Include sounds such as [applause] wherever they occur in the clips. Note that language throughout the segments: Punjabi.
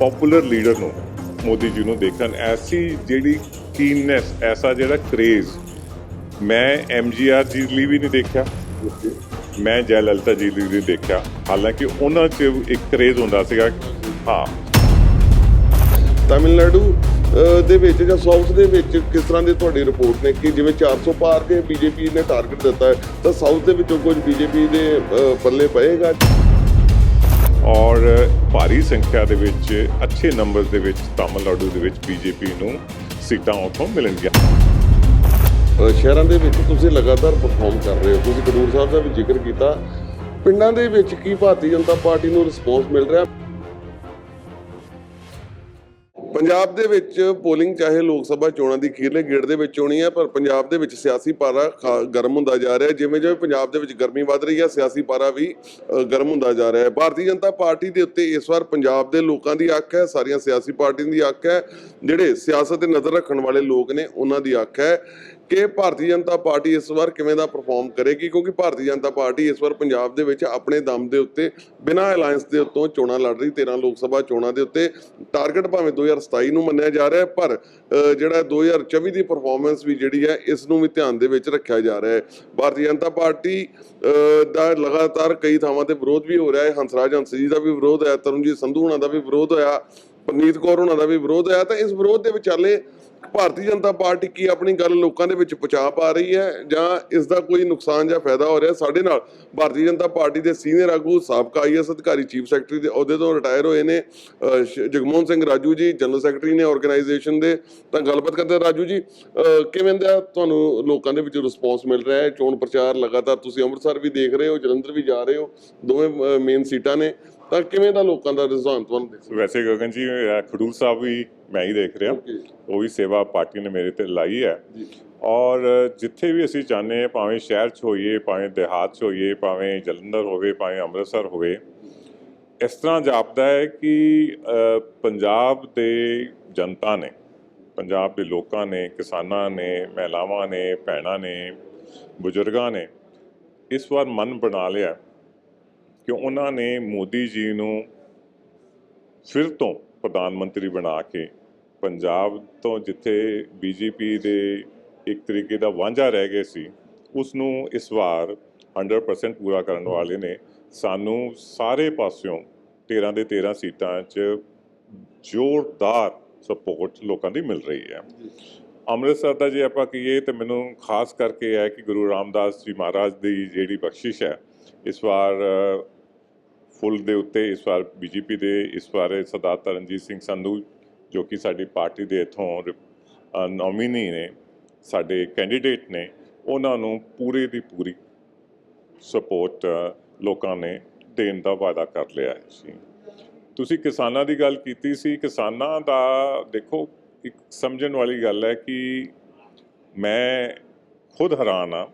ਪਪੂਲਰ ਲੀਡਰ ਨੂੰ ਮੋਦੀ ਜੀ ਨੂੰ ਦੇਖਣ, ਐਸੀ ਜਿਹੜੀ ਕੀਨਨੈਸ ਐਸਾ ਜਿਹੜਾ ਕ੍ਰੇਜ਼ ਮੈਂ ਐਮਜੀਆਰ ਜੀ ਲਈ ਵੀ ਨਹੀਂ ਦੇਖਿਆ। ਮੈਂ ਜੈਲਲਿਤਾ ਜੀ ਲਈ ਵੀ ਦੇਖਿਆ। ਹਾਲਾਂਕਿ ਉਹਨਾਂ 'ਚ ਇੱਕ ਕ੍ਰੇਜ਼ ਹੁੰਦਾ ਸੀਗਾ, ਹਾਂ। ਤਾਮਿਲਨਾਡੂ ਦੇ ਵਿੱਚ ਜਾਂ ਸਾਊਥ ਦੇ ਵਿੱਚ ਕਿਸ ਤਰ੍ਹਾਂ ਦੇ ਤੁਹਾਡੀ ਰਿਪੋਰਟ ਨੇ ਕਿ ਜਿਵੇਂ 400 ਪਾਰ ਕੇ ਬੀਜੇਪੀ ਨੇ ਟਾਰਗੇਟ ਦਿੱਤਾ ਤਾਂ ਸਾਊਥ ਦੇ ਵਿੱਚੋਂ ਕੁਝ ਬੀਜੇਪੀ ਦੇ ਪੱਲੇ ਪਏਗਾ? ਔਰ ਭਾਰੀ ਸੰਖਿਆ ਦੇ ਵਿੱਚ, ਅੱਛੇ ਨੰਬਰਸ ਦੇ ਵਿੱਚ ਤਾਮਿਲਨਾਡੂ ਦੇ ਵਿੱਚ ਬੀਜੇਪੀ ਨੂੰ ਸੀਟਾਂ ਉੱਥੋਂ ਮਿਲਣਗੀਆਂ। ਸ਼ਹਿਰਾਂ ਦੇ ਵਿੱਚ ਤੁਸੀਂ ਲਗਾਤਾਰ ਪਰਫਾਰਮ ਕਰ ਰਹੇ ਹੋ। ਤੁਸੀਂ ਕਦੂਰ ਸਾਹਿਬ ਦਾ ਵੀ ਜ਼ਿਕਰ ਕੀਤਾ। ਪਿੰਡਾਂ ਦੇ ਵਿੱਚ ਕੀ ਭਾਰਤੀ ਜਨਤਾ ਪਾਰਟੀ ਨੂੰ ਰਿਸਪੌਂਸ ਮਿਲ ਰਿਹਾ? ਪੰਜਾਬ ਦੇ ਵਿੱਚ ਪੋਲਿੰਗ ਚਾਹੇ ਲੋਕ ਸਭਾ ਚੋਣਾਂ ਦੀ ਅਖੀਰਲੇ ਗੇੜ ਦੇ ਵਿੱਚ ਹੋਣੀ ਹੈ ਪਰ ਪੰਜਾਬ ਦੇ ਵਿੱਚ ਸਿਆਸੀ ਪਾਰਾ ਖਾ- ਗਰਮ ਹੁੰਦਾ ਜਾ ਰਿਹਾ ਜਿਵੇਂ ਜਿਵੇਂ ਪੰਜਾਬ ਦੇ ਵਿੱਚ ਗਰਮੀ ਵੱਧ ਰਹੀ ਹੈ ਸਿਆਸੀ ਪਾਰਾ ਵੀ ਗਰਮ ਹੁੰਦਾ ਜਾ ਰਿਹਾ ਹੈ। ਭਾਰਤੀ ਜਨਤਾ ਪਾਰਟੀ ਦੇ ਉੱਤੇ ਇਸ ਵਾਰ ਪੰਜਾਬ ਦੇ ਲੋਕਾਂ ਦੀ ਅੱਖ ਹੈ, ਸਾਰੀਆਂ ਸਿਆਸੀ ਪਾਰਟੀਆਂ ਦੀ ਅੱਖ ਹੈ। ਜਿਹੜੇ ਸਿਆਸਤ ਤੇ ਨਜ਼ਰ ਰੱਖਣ ਵਾਲੇ ਲੋਕ ਨੇ, ਉਹਨਾਂ ਦੀ ਅੱਖ ਹੈ। ਕਿ ਭਾਰਤੀ ਜਨਤਾ ਪਾਰਟੀ ਇਸ ਵਾਰ ਕਿਵੇਂ ਦਾ ਪਰਫਾਰਮ ਕਰੇਗੀ? ਕਿਉਂਕਿ ਭਾਰਤੀ ਜਨਤਾ ਪਾਰਟੀ ਇਸ ਵਾਰ ਪੰਜਾਬ ਦੇ ਵਿੱਚ ਆਪਣੇ ਦਮ ਦੇ ਉੱਤੇ ਬਿਨਾਂ ਅਲਾਈਅੰਸ ਦੇ ਉੱਤੋਂ ਚੋਣਾਂ ਲੜ ਰਹੀ 13 ਲੋਕ ਸਭਾ ਚੋਣਾਂ ਦੇ ਉੱਤੇ। ਟਾਰਗੇਟ ਭਾਵੇਂ 2027 ਨੂੰ ਮੰਨਿਆ ਜਾ ਰਿਹਾ ਹੈ ਪਰ ਅ, ਜਿਹੜਾ 2024 ਦੀ ਪਰਫਾਰਮੈਂਸ ਵੀ ਜਿਹੜੀ ਹੈ ਇਸ ਨੂੰ ਵੀ ਧਿਆਨ ਦੇ ਵਿੱਚ ਰੱਖਿਆ ਜਾ ਰਿਹਾ ਹੈ। ਭਾਰਤੀ ਜਨਤਾ ਪਾਰਟੀ ਦਾ ਲਗਾਤਾਰ ਕਈ ਥਾਵਾਂ ਤੇ ਵਿਰੋਧ ਵੀ ਹੋ ਰਿਹਾ ਹੈ। ਹੰਸਰਾਜ ਹੰਸ ਜੀ ਦਾ ਵੀ ਵਿਰੋਧ ਹੈ ਤਰਨਜੀਤ ਸੰਧੂ ਹੁਣਾਂ ਦਾ ਵੀ ਵਿਰੋਧ ਹੋਇਆ ਪਰਨੀਤ ਕੌਰ ਹੁਣਾਂ ਦਾ ਵੀ ਵਿਰੋਧ ਹੋਇਆ। ਤਾਂ ਇਸ ਵਿਰੋਧ ਦੇ ਵਿਚਾਲੇ ਭਾਰਤੀ ਜਨਤਾ ਪਾਰਟੀ ਕੀ ਆਪਣੀ ਗੱਲ ਲੋਕਾਂ ਦੇ ਵਿੱਚ ਪਹੁੰਚਾ ਪਾ ਰਹੀ ਹੈ ਜਾਂ ਇਸ ਦਾ ਕੋਈ ਨੁਕਸਾਨ ਜਾਂ ਫਾਇਦਾ ਹੋ ਰਿਹਾ? ਸਾਡੇ ਨਾਲ ਭਾਰਤੀ ਜਨਤਾ ਪਾਰਟੀ ਦੇ ਸੀਨੀਅਰ ਆਗੂ ਸਾਬਕਾ ਆਈਐਸ ਅਧਿਕਾਰੀ, ਚੀਫ ਸੈਕਟਰੀ ਦੇ ਅਹੁਦੇ ਤੋਂ ਰਿਟਾਇਰ ਹੋਏ ਨੇ ਜਗਮੋਹਨ ਸਿੰਘ ਰਾਜੂ ਜੀ, ਜਨਰਲ ਸੈਕਟਰੀ ਨੇ ਆਰਗੇਨਾਈਜੇਸ਼ਨ ਦੇ, ਤਾਂ ਗੱਲਬਾਤ ਕਰਦੇ ਰਾਜੂ ਜੀ ਕਿਵੇਂ ਦਾ ਤੁਹਾਨੂੰ ਲੋਕਾਂ ਦੇ ਵਿੱਚ ਰਿਸਪੌਂਸ ਮਿਲ ਰਿਹਾ ਹੈ? ਚੋਣ ਪ੍ਰਚਾਰ ਲਗਾਤਾਰ ਤੁਸੀਂ ਅੰਮ੍ਰਿਤਸਰ ਵੀ ਦੇਖ ਰਹੇ ਹੋ, ਜਲੰਧਰ ਵੀ ਜਾ ਰਹੇ ਹੋ, ਦੋਵੇਂ ਮੇਨ ਸੀਟਾਂ ਨੇ। ਤਾਂ ਕਿਵੇਂ ਦਾ ਲੋਕਾਂ ਦਾ ਰੁਝਾਨ ਤੁਹਾਨੂੰ ਦਿਖ? ਵੈਸੇ ਗਗਨ ਜੀ ਅਹ ਖਡੂਰ ਸਾਹਿਬ ਵੀ ਮੈਂ ਹੀ ਦੇਖ ਰਿਹਾ। Okay. ਉਹ ਵੀ ਸੇਵਾ ਪਾਰਟੀ ਨੇ ਮੇਰੇ ਤੇ ਲਾਈ ਹੈ। ਜੀ। ਔਰ ਜਿੱਥੇ ਵੀ ਅਸੀਂ ਚਾਹੁੰਦੇ ਹਾਂ ਭਾਵੇਂ ਸ਼ਹਿਰ 'ਚ ਹੋਈਏ ਭਾਵੇਂ ਦਿਹਾਤ 'ਚ ਹੋਈਏ ਭਾਵੇਂ ਜਲੰਧਰ ਹੋਵੇ ਭਾਵੇਂ ਅੰਮ੍ਰਿਤਸਰ ਹੋਵੇ ਇਸ ਤਰ੍ਹਾਂ ਜਾਪਦਾ ਹੈ ਕਿ ਅ, ਪੰਜਾਬ ਦੇ ਜਨਤਾ ਨੇ ਪੰਜਾਬ ਦੇ ਲੋਕਾਂ ਨੇ ਕਿਸਾਨਾਂ ਨੇ ਮਹਿਲਾਵਾਂ ਨੇ ਭੈਣਾਂ ਨੇ ਬਜ਼ੁਰਗਾਂ ਨੇ ਇਸ ਵਾਰ ਮਨ ਬਣਾ ਲਿਆ। ਕਿ ਉਹਨਾਂ ਨੇ ਮੋਦੀ ਜੀ ਨੂੰ ਫਿਰ ਤੋਂ ਪ੍ਰਧਾਨ ਮੰਤਰੀ ਬਣਾ ਕੇ ਪੰਜਾਬ ਤੋਂ ਜਿੱਥੇ ਬੀਜੇਪੀ ਦੇ ਇੱਕ ਤਰੀਕੇ ਦਾ ਵਾਂਝਾ ਰਹਿ ਗਏ ਸੀ ਉਸ ਨੂੰ ਇਸ ਵਾਰ 100% ਪੂਰਾ ਕਰਨ ਵਾਲੇ ਨੇ। ਸਾਨੂੰ ਸਾਰੇ ਪਾਸਿਓਂ 13 ਦੇ 13 ਸੀਟਾਂ 'ਚ ਜ਼ੋਰਦਾਰ ਸਪੋਰਟ ਲੋਕਾਂ ਦੀ ਮਿਲ ਰਹੀ ਹੈ। ਅੰਮ੍ਰਿਤਸਰ ਦਾ ਜੇ ਆਪਾਂ ਕਹੀਏ ਤੇ ਮੈਨੂੰ ਖਾਸ ਕਰਕੇ ਹੈ ਕਿ ਗੁਰੂ ਰਾਮਦਾਸ ਜੀ ਮਹਾਰਾਜ ਦੀ ਜਿਹੜੀ ਬਖਸ਼ਿਸ਼ ਹੈ, ਇਸ ਵਾਰ ਫੁੱਲ ਦੇ ਉੱਤੇ ਇਸ ਵਾਰ ਬੀਜੇਪੀ ਦੇ ਇਸ ਵਾਰ ਸਰਦਾਰ ਤਰਨਜੀਤ ਸਿੰਘ ਸੰਧੂ, ਜੋ ਕਿ ਸਾਡੀ ਪਾਰਟੀ ਦੇ ਇਥੋਂ ਨੋਮੀਨੀ ਨੇ, ਸਾਡੇ ਕੈਂਡੀਡੇਟ ਨੇ, ਉਹਨਾਂ ਨੂੰ ਪੂਰੇ ਦੀ ਪੂਰੀ ਸਪੋਰਟ ਲੋਕਾਂ ਨੇ ਦੇਣ ਦਾ ਵਾਅਦਾ ਕਰ ਲਿਆ ਸੀ ਤੁਸੀਂ ਕਿਸਾਨਾਂ ਦੀ ਗੱਲ ਕੀਤੀ ਸੀ, ਕਿਸਾਨਾਂ ਦਾ ਦੇਖੋ, ਇੱਕ ਸਮਝਣ ਵਾਲੀ ਗੱਲ ਹੈ ਕਿ ਮੈਂ ਖੁਦ ਹੈਰਾਨ ਆ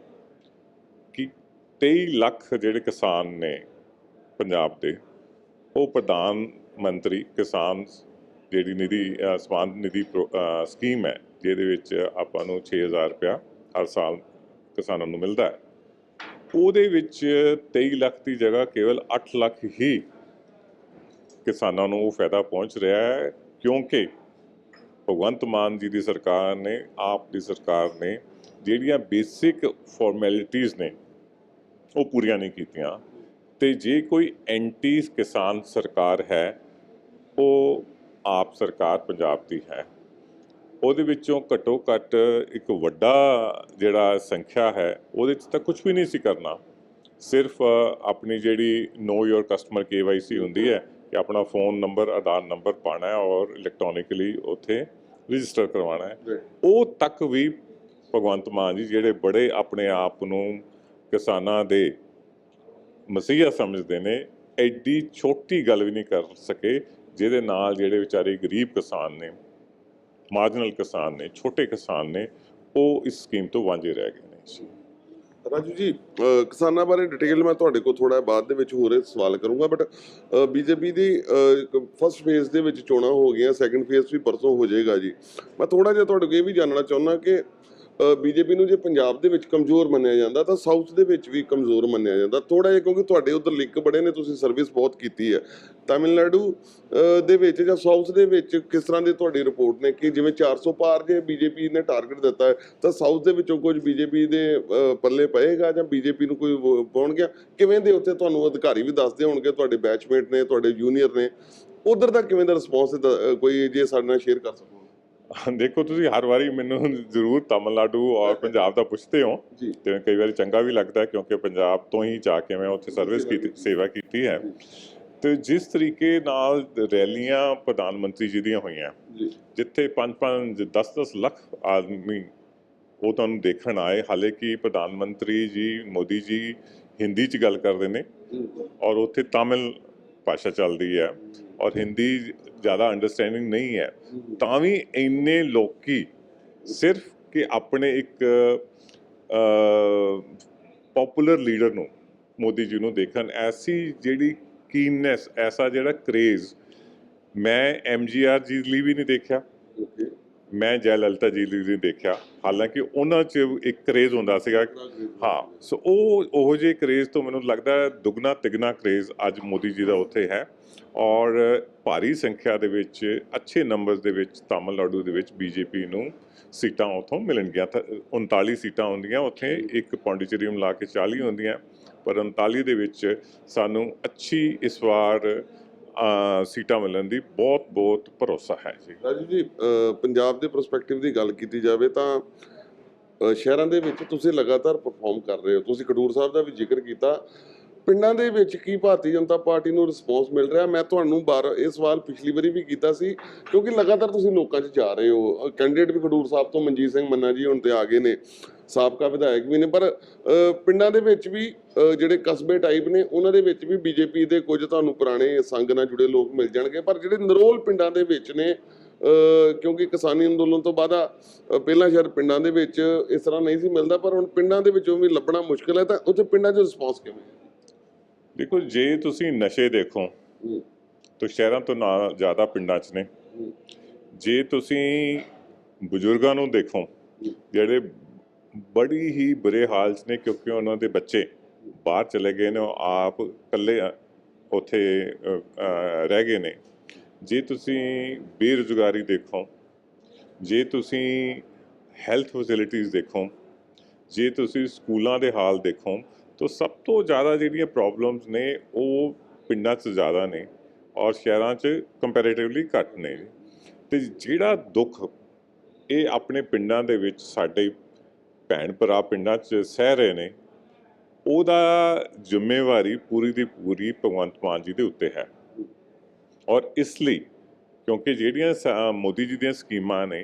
ਕਿ 23 ਲੱਖ ਜਿਹੜੇ ਕਿਸਾਨ ਨੇ ਪੰਜਾਬ ਦੇ ਉਹ ਪ੍ਰਧਾਨ ਮੰਤਰੀ ਕਿਸਾਨ ਜਿਹੜੀ ਨਿਧੀ ਸਮਾਨ ਨਿਧੀ ਪ੍ਰੋ- ਸਕੀਮ ਹੈ, ਜਿਹਦੇ ਵਿੱਚ ਆਪਾਂ ਨੂੰ 6000 ਰੁਪਇਆ ਹਰ ਸਾਲ ਕਿਸਾਨਾਂ ਨੂੰ ਮਿਲਦਾ ਹੈ। ਉਹਦੇ ਵਿੱਚ 23 ਲੱਖ ਦੀ ਜਗ੍ਹਾ ਕੇਵਲ 8 ਲੱਖ ਹੀ ਕਿਸਾਨਾਂ ਨੂੰ ਉਹ ਫਾਇਦਾ ਪਹੁੰਚ ਰਿਹਾ ਹੈ, ਕਿਉਂਕਿ ਭਗਵੰਤ ਮਾਨ ਜੀ ਦੀ ਸਰਕਾਰ ਨੇ, ਆਪ ਦੀ ਸਰਕਾਰ ਨੇ ਜਿਹੜੀਆਂ ਬੇਸਿਕ ਫਾਰਮੈਲਿਟੀਆਂ ਨੇ, ਉਹ ਪੂਰੀਆਂ ਨਹੀਂ ਕੀਤੀਆਂ। ਤੇ ਜੇ ਕੋਈ ਐਂਟੀ ਕਿਸਾਨ ਸਰਕਾਰ ਹੈ ਉਹ ਆਪ ਸਰਕਾਰ ਪੰਜਾਬ ਦੀ ਹੈ। ਉਹਦੇ ਵਿੱਚੋਂ ਘੱਟੋ ਘੱਟ ਇੱਕ ਵੱਡਾ ਜਿਹੜਾ ਸੰਖਿਆ ਹੈ ਉਹਦੇ 'ਚ ਤਾਂ ਕੁਝ ਵੀ ਨਹੀਂ ਸੀ ਕਰਨਾ। ਸਿਰਫ ਆਪਣੀ ਜਿਹੜੀ ਨੋ ਯੋਰ ਕਸਟਮਰ ਕੇਵਾਈਸੀ ਹੁੰਦੀ ਹੈ ਕਿ ਆਪਣਾ ਫੋਨ ਨੰਬਰ ਆਧਾਰ ਨੰਬਰ ਪਾਣਾ ਹੈ ਔਰ ਇਲੈਕਟ੍ਰੋਨਿਕਲੀ ਉੱਥੇ ਰਜਿਸਟਰ ਕਰਵਾਉਣਾ ਹੈ। ਉਹ ਤੱਕ ਵੀ ਭਗਵੰਤ ਮਾਨ ਜੀ ਜਿਹੜੇ ਬੜੇ ਆਪਣੇ ਆਪ ਨੂੰ ਕਿਸਾਨਾਂ ਦੇ ਮਸੀਹਾ ਸਮਝਦੇ ਨੇ, ਐਡੀ ਛੋਟੀ ਗੱਲ ਵੀ ਨਹੀਂ ਕਰ ਸਕੇ, ਜਿਹਦੇ ਨਾਲ ਜਿਹੜੇ ਵਿਚਾਰੇ ਗਰੀਬ ਕਿਸਾਨ ਨੇ, ਮਾਰਜਨਲ ਕਿਸਾਨ ਨੇ, ਛੋਟੇ ਕਿਸਾਨ ਨੇ, ਉਹ ਇਸ ਸਕੀਮ ਤੋਂ ਵਾਂਝੇ ਰਹਿ ਗਏ ਨੇ। ਰਾਜੂ ਜੀ ਕਿਸਾਨਾਂ ਬਾਰੇ ਡਿਟੇਲ ਮੈਂ ਤੁਹਾਡੇ ਕੋਲ ਥੋੜਾ ਬਾਅਦ ਦੇ ਵਿੱਚ ਹੋਰ ਸਵਾਲ ਕਰੂੰਗਾ ਬਟ ਬੀਜੇਪੀ ਦੀ ਫਸਟ ਫੇਜ਼ ਦੇ ਵਿੱਚ ਚੋਣਾਂ ਹੋ ਗਈਆਂ ਸੈਕੰਡ ਫੇਜ਼ ਵੀ ਪਰਸੋਂ ਹੋ ਜਾਏਗਾ ਜੀ। ਮੈਂ ਥੋੜਾ ਜਿਹਾ ਤੁਹਾਡੇ ਕੋਲ ਇਹ ਵੀ ਜਾਣਨਾ ਚਾਹੁੰਦਾ ਕਿ ਬੀਜੇਪੀ ਨੂੰ ਜੇ ਪੰਜਾਬ ਦੇ ਵਿੱਚ ਕਮਜ਼ੋਰ ਮੰਨਿਆ ਜਾਂਦਾ ਤਾਂ ਸਾਊਥ ਦੇ ਵਿੱਚ ਵੀ ਕਮਜ਼ੋਰ ਮੰਨਿਆ ਜਾਂਦਾ। ਥੋੜਾ ਜਿਹਾ ਕਿਉਂਕਿ ਤੁਹਾਡੇ ਉਧਰ ਲਿੰਕ ਬੜੇ ਨੇ, ਤੁਸੀਂ ਸਰਵਿਸ ਬਹੁਤ ਕੀਤੀ ਹੈ। ਤਾਮਿਲਨਾਡੂ ਦੇ ਵਿੱਚ ਜਾਂ ਸਾਊਥ ਦੇ ਵਿੱਚ ਕਿਸ ਤਰ੍ਹਾਂ ਦੀ ਤੁਹਾਡੀ ਰਿਪੋਰਟ ਨੇ ਕਿ ਜਿਵੇਂ 400 ਪਾਰ ਜੇ ਬੀਜੇਪੀ ਨੇ ਟਾਰਗੇਟ ਦਿੱਤਾ ਹੈ, ਤਾਂ ਸਾਊਥ ਦੇ ਵਿੱਚੋਂ ਕੁਝ ਬੀਜੇਪੀ ਦੇ ਪੱਲੇ ਪਏਗਾ ਜਾਂ ਬੀਜੇਪੀ ਨੂੰ ਕੋਈ ਪਾਉਣ ਗਿਆ? ਕਿਵੇਂ ਦੇ ਉੱਤੇ ਤੁਹਾਨੂੰ ਅਧਿਕਾਰੀ ਵੀ ਦੱਸਦੇ ਹੋਣਗੇ, ਤੁਹਾਡੇ ਬੈਚਮੇਟ ਨੇ, ਤੁਹਾਡੇ ਜੂਨੀਅਰ ਨੇ? ਉਧਰ ਦਾ ਕਿਵੇਂ ਦਾ ਰਿਸਪੌਂਸ ਕੋਈ ਜੇ ਸਾਡੇ ਨਾਲ ਸ਼ੇਅਰ ਕਰ ਸਕੋ? [laughs] ਦੇਖੋ ਤੁਸੀਂ ਹਰ ਵਾਰੀ ਮੈਨੂੰ ਜ਼ਰੂਰ ਤਮਿਲਨਾਡੂ ਔਰ [laughs] ਪੰਜਾਬ ਦਾ ਪੁੱਛਦੇ ਹੋ ਤੇ ਕਈ ਵਾਰੀ ਚੰਗਾ ਵੀ ਲੱਗਦਾ ਕਿਉਂਕਿ ਪੰਜਾਬ ਤੋਂ ਹੀ ਜਾ ਕੇ ਮੈਂ ਉੱਥੇ ਸਰਵਿਸ ਕੀਤੀ ਸੇਵਾ ਕੀਤੀ ਹੈ। ਤੇ ਜਿਸ ਤਰੀਕੇ ਨਾਲ ਰੈਲੀਆਂ ਪ੍ਰਧਾਨ ਮੰਤਰੀ ਜੀ ਦੀਆਂ ਹੋਈਆਂ ਜਿੱਥੇ 5-5 10-10 ਲੱਖ ਆਦਮੀ ਉਹ ਤੁਹਾਨੂੰ ਦੇਖਣ ਆਏ ਹਾਲੇ ਕਿ ਪ੍ਰਧਾਨ ਮੰਤਰੀ ਜੀ ਮੋਦੀ ਜੀ ਹਿੰਦੀ 'ਚ ਗੱਲ ਕਰਦੇ ਨੇ ਔਰ ਉੱਥੇ ਤਾਮਿਲ ਭਾਸ਼ਾ ਚੱਲਦੀ ਹੈ ਔਰ ਹਿੰਦੀ ਜ਼ਿਆਦਾ ਅੰਡਰਸਟੈਂਡਿੰਗ ਨਹੀਂ ਹੈ, ਤਾਂ ਵੀ ਇੰਨੇ ਲੋਕੀ ਸਿਰਫ ਕਿ ਆਪਣੇ ਇੱਕ ਪਪੂਲਰ ਲੀਡਰ ਨੂੰ ਮੋਦੀ ਜੀ ਨੂੰ ਦੇਖਣ, ਐਸੀ ਜਿਹੜੀ ਕੀਨਨੈਸ ਐਸਾ ਜਿਹੜਾ ਕਰੇਜ਼ ਮੈਂ ਐਮਜੀਆਰ ਜੀ ਲਈ ਵੀ ਨਹੀਂ ਦੇਖਿਆ। ਮੈਂ ਜੈ ਲਲਿਤਾ ਜੀ ਲਈ ਦੇਖਿਆ। ਹਾਲਾਂਕਿ ਉਹਨਾਂ 'ਚ ਇੱਕ ਕਰੇਜ਼ ਹੁੰਦਾ ਸੀਗਾ। ਹਾਂ, ਸੋ ਉਹ ਉਹ ਜੇ ਕ੍ਰੇਜ਼ ਤੋਂ ਮੈਨੂੰ ਲੱਗਦਾ ਹੈ ਦੁੱਗਣਾ ਤਿਗਣਾ ਕਰੇਜ਼ ਅੱਜ ਮੋਦੀ ਜੀ ਦਾ ਉੱਥੇ ਹੈ। ਔਰ ਭਾਰੀ ਸੰਖਿਆ ਦੇ ਵਿੱਚ, ਅੱਛੇ ਨੰਬਰਸ ਦੇ ਵਿੱਚ ਤਾਮਿਲਨਾਡੂ ਦੇ ਵਿੱਚ ਬੀਜੇਪੀ ਨੂੰ ਸੀਟਾਂ ਉਥੋਂ ਮਿਲਣਗੀਆਂ। ਤਾਂ 39 ਸੀਟਾਂ ਹੁੰਦੀਆਂ, ਉੱਥੇ ਇੱਕ ਪੌਂਡੀਚੇਰੀ ਮਿਲਾ ਕੇ 40 ਹੁੰਦੀਆਂ। ਪਰ 39 ਦੇ ਵਿੱਚ ਸਾਨੂੰ ਅੱਛੀ ਇਸ ਵਾਰ ਸੀਟਾਂ ਮਿਲਣ ਦੀ ਬਹੁਤ ਬਹੁਤ ਭਰੋਸਾ ਹੈ ਜੀ। ਰਾਜੂ ਜੀ ਪੰਜਾਬ ਦੇ ਪਰਸਪੈਕਟਿਵ ਦੀ ਗੱਲ ਕੀਤੀ ਜਾਵੇ ਤਾਂ ਸ਼ਹਿਰਾਂ ਦੇ ਵਿੱਚ ਤੁਸੀਂ ਲਗਾਤਾਰ ਪਰਫਾਰਮ ਕਰ ਰਹੇ ਹੋ। ਤੁਸੀਂ ਖਡੂਰ ਸਾਹਿਬ ਦਾ ਵੀ ਜ਼ਿਕਰ ਕੀਤਾ। ਪਿੰਡਾਂ ਦੇ ਵਿੱਚ ਕੀ ਭਾਰਤੀ ਜਨਤਾ ਪਾਰਟੀ ਨੂੰ ਰਿਸਪੌਂਸ ਮਿਲ ਰਿਹਾ? ਮੈਂ ਤੁਹਾਨੂੰ ਬਾਰ, ਇਹ ਸਵਾਲ ਪਿਛਲੀ ਵਾਰੀ ਵੀ ਕੀਤਾ ਸੀ, ਕਿਉਂਕਿ ਲਗਾਤਾਰ ਤੁਸੀਂ ਲੋਕਾਂ 'ਚ ਜਾ ਰਹੇ ਹੋ। ਕੈਂਡੀਡੇਟ ਵੀ ਖਡੂਰ ਸਾਹਿਬ ਤੋਂ ਮਨਜੀਤ ਸਿੰਘ ਮੰਨਾ ਜੀ ਹੁਣ ਤੇ ਆ ਗਏ ਨੇ। ਸਾਬਕਾ ਵਿਧਾਇਕ ਵੀ ਨੇ ਪਰ ਪਿੰਡਾਂ ਦੇ ਵਿੱਚ ਵੀ ਜਿਹੜੇ ਕਸਬੇ ਟਾਈਪ ਨੇ ਉਹਨਾਂ ਦੇ ਵਿੱਚ ਵੀ ਬੀਜੇਪੀ ਦੇ ਕੁਝ ਤੁਹਾਨੂੰ ਪੁਰਾਣੇ ਸੰਗ ਨਾਲ ਜੁੜੇ ਲੋਕ ਮਿਲ ਜਾਣਗੇ ਪਰ ਜਿਹੜੇ ਨਰੋਲ ਪਿੰਡਾਂ ਦੇ ਵਿੱਚ ਨੇ ਕਿਉਂਕਿ ਕਿਸਾਨੀ ਅੰਦੋਲਨ ਤੋਂ ਬਾਅਦ ਪਹਿਲਾਂ ਸ਼ਾਇਦ ਪਿੰਡਾਂ ਦੇ ਵਿੱਚ ਇਸ ਤਰ੍ਹਾਂ ਨਹੀਂ ਸੀ ਮਿਲਦਾ ਪਰ ਹੁਣ ਪਿੰਡਾਂ ਦੇ ਵਿੱਚੋਂ ਵੀ ਲੱਭਣਾ ਮੁਸ਼ਕਲ ਹੈ ਤਾਂ ਉੱਥੇ ਪਿੰਡਾਂ 'ਚ ਰਿਸਪੌਂਸ ਕਿਵੇਂ? ਦੇਖੋ ਜੇ ਤੁਸੀਂ ਨਸ਼ੇ ਦੇਖੋ ਤਾਂ ਸ਼ਹਿਰਾਂ ਤੋਂ ਨਾ ਜ਼ਿਆਦਾ ਪਿੰਡਾਂ 'ਚ ਨੇ ਜੇ ਤੁਸੀਂ ਬਜ਼ੁਰਗਾਂ ਨੂੰ ਦੇਖੋ। ਜਿਹੜੇ ਬੜੀ ਹੀ ਬੁਰੇ ਹਾਲ 'ਚ ਨੇ ਕਿਉਂਕਿ ਉਹਨਾਂ ਦੇ ਬੱਚੇ ਬਾਹਰ ਚਲੇ ਗਏ ਨੇ, ਉਹ ਆਪ ਇਕੱਲੇ ਉੱਥੇ ਰਹਿ ਗਏ ਨੇ। ਜੇ ਤੁਸੀਂ ਬੇਰੁਜ਼ਗਾਰੀ ਦੇਖੋ, ਜੇ ਤੁਸੀਂ ਹੈਲਥ ਫੈਸਿਲਿਟੀਆਂ ਦੇਖੋ, ਜੇ ਤੁਸੀਂ ਸਕੂਲਾਂ ਦੇ ਹਾਲ ਦੇਖੋ, ਤਾਂ ਸਭ ਤੋਂ ਜ਼ਿਆਦਾ ਜਿਹੜੀਆਂ ਪ੍ਰੋਬਲਮਸ ਨੇ, ਉਹ ਪਿੰਡਾਂ 'ਚ ਜ਼ਿਆਦਾ ਨੇ ਔਰ ਸ਼ਹਿਰਾਂ 'ਚ ਕੰਪੈਰੀਟਿਵਲੀ ਘੱਟ ਨੇ। ਤੇ ਜਿਹੜਾ ਦੁੱਖ, ਇਹ ਆਪਣੇ ਪਿੰਡਾਂ ਦੇ ਵਿੱਚ ਸਾਡੇ ਭੈਣ ਭਰਾ ਪਿੰਡਾਂ 'ਚ ਸਹਿ ਰਹੇ ਨੇ, ਉਹਦਾ ਜ਼ਿੰਮੇਵਾਰੀ ਪੂਰੀ ਦੀ ਪੂਰੀ ਭਗਵੰਤ ਮਾਨ ਜੀ ਦੇ ਉੱਤੇ ਹੈ। ਔਰ ਇਸ ਲਈ ਕਿਉਂਕਿ ਜਿਹੜੀਆਂ ਮੋਦੀ ਜੀ ਦੀਆਂ ਸਕੀਮਾਂ ਨੇ,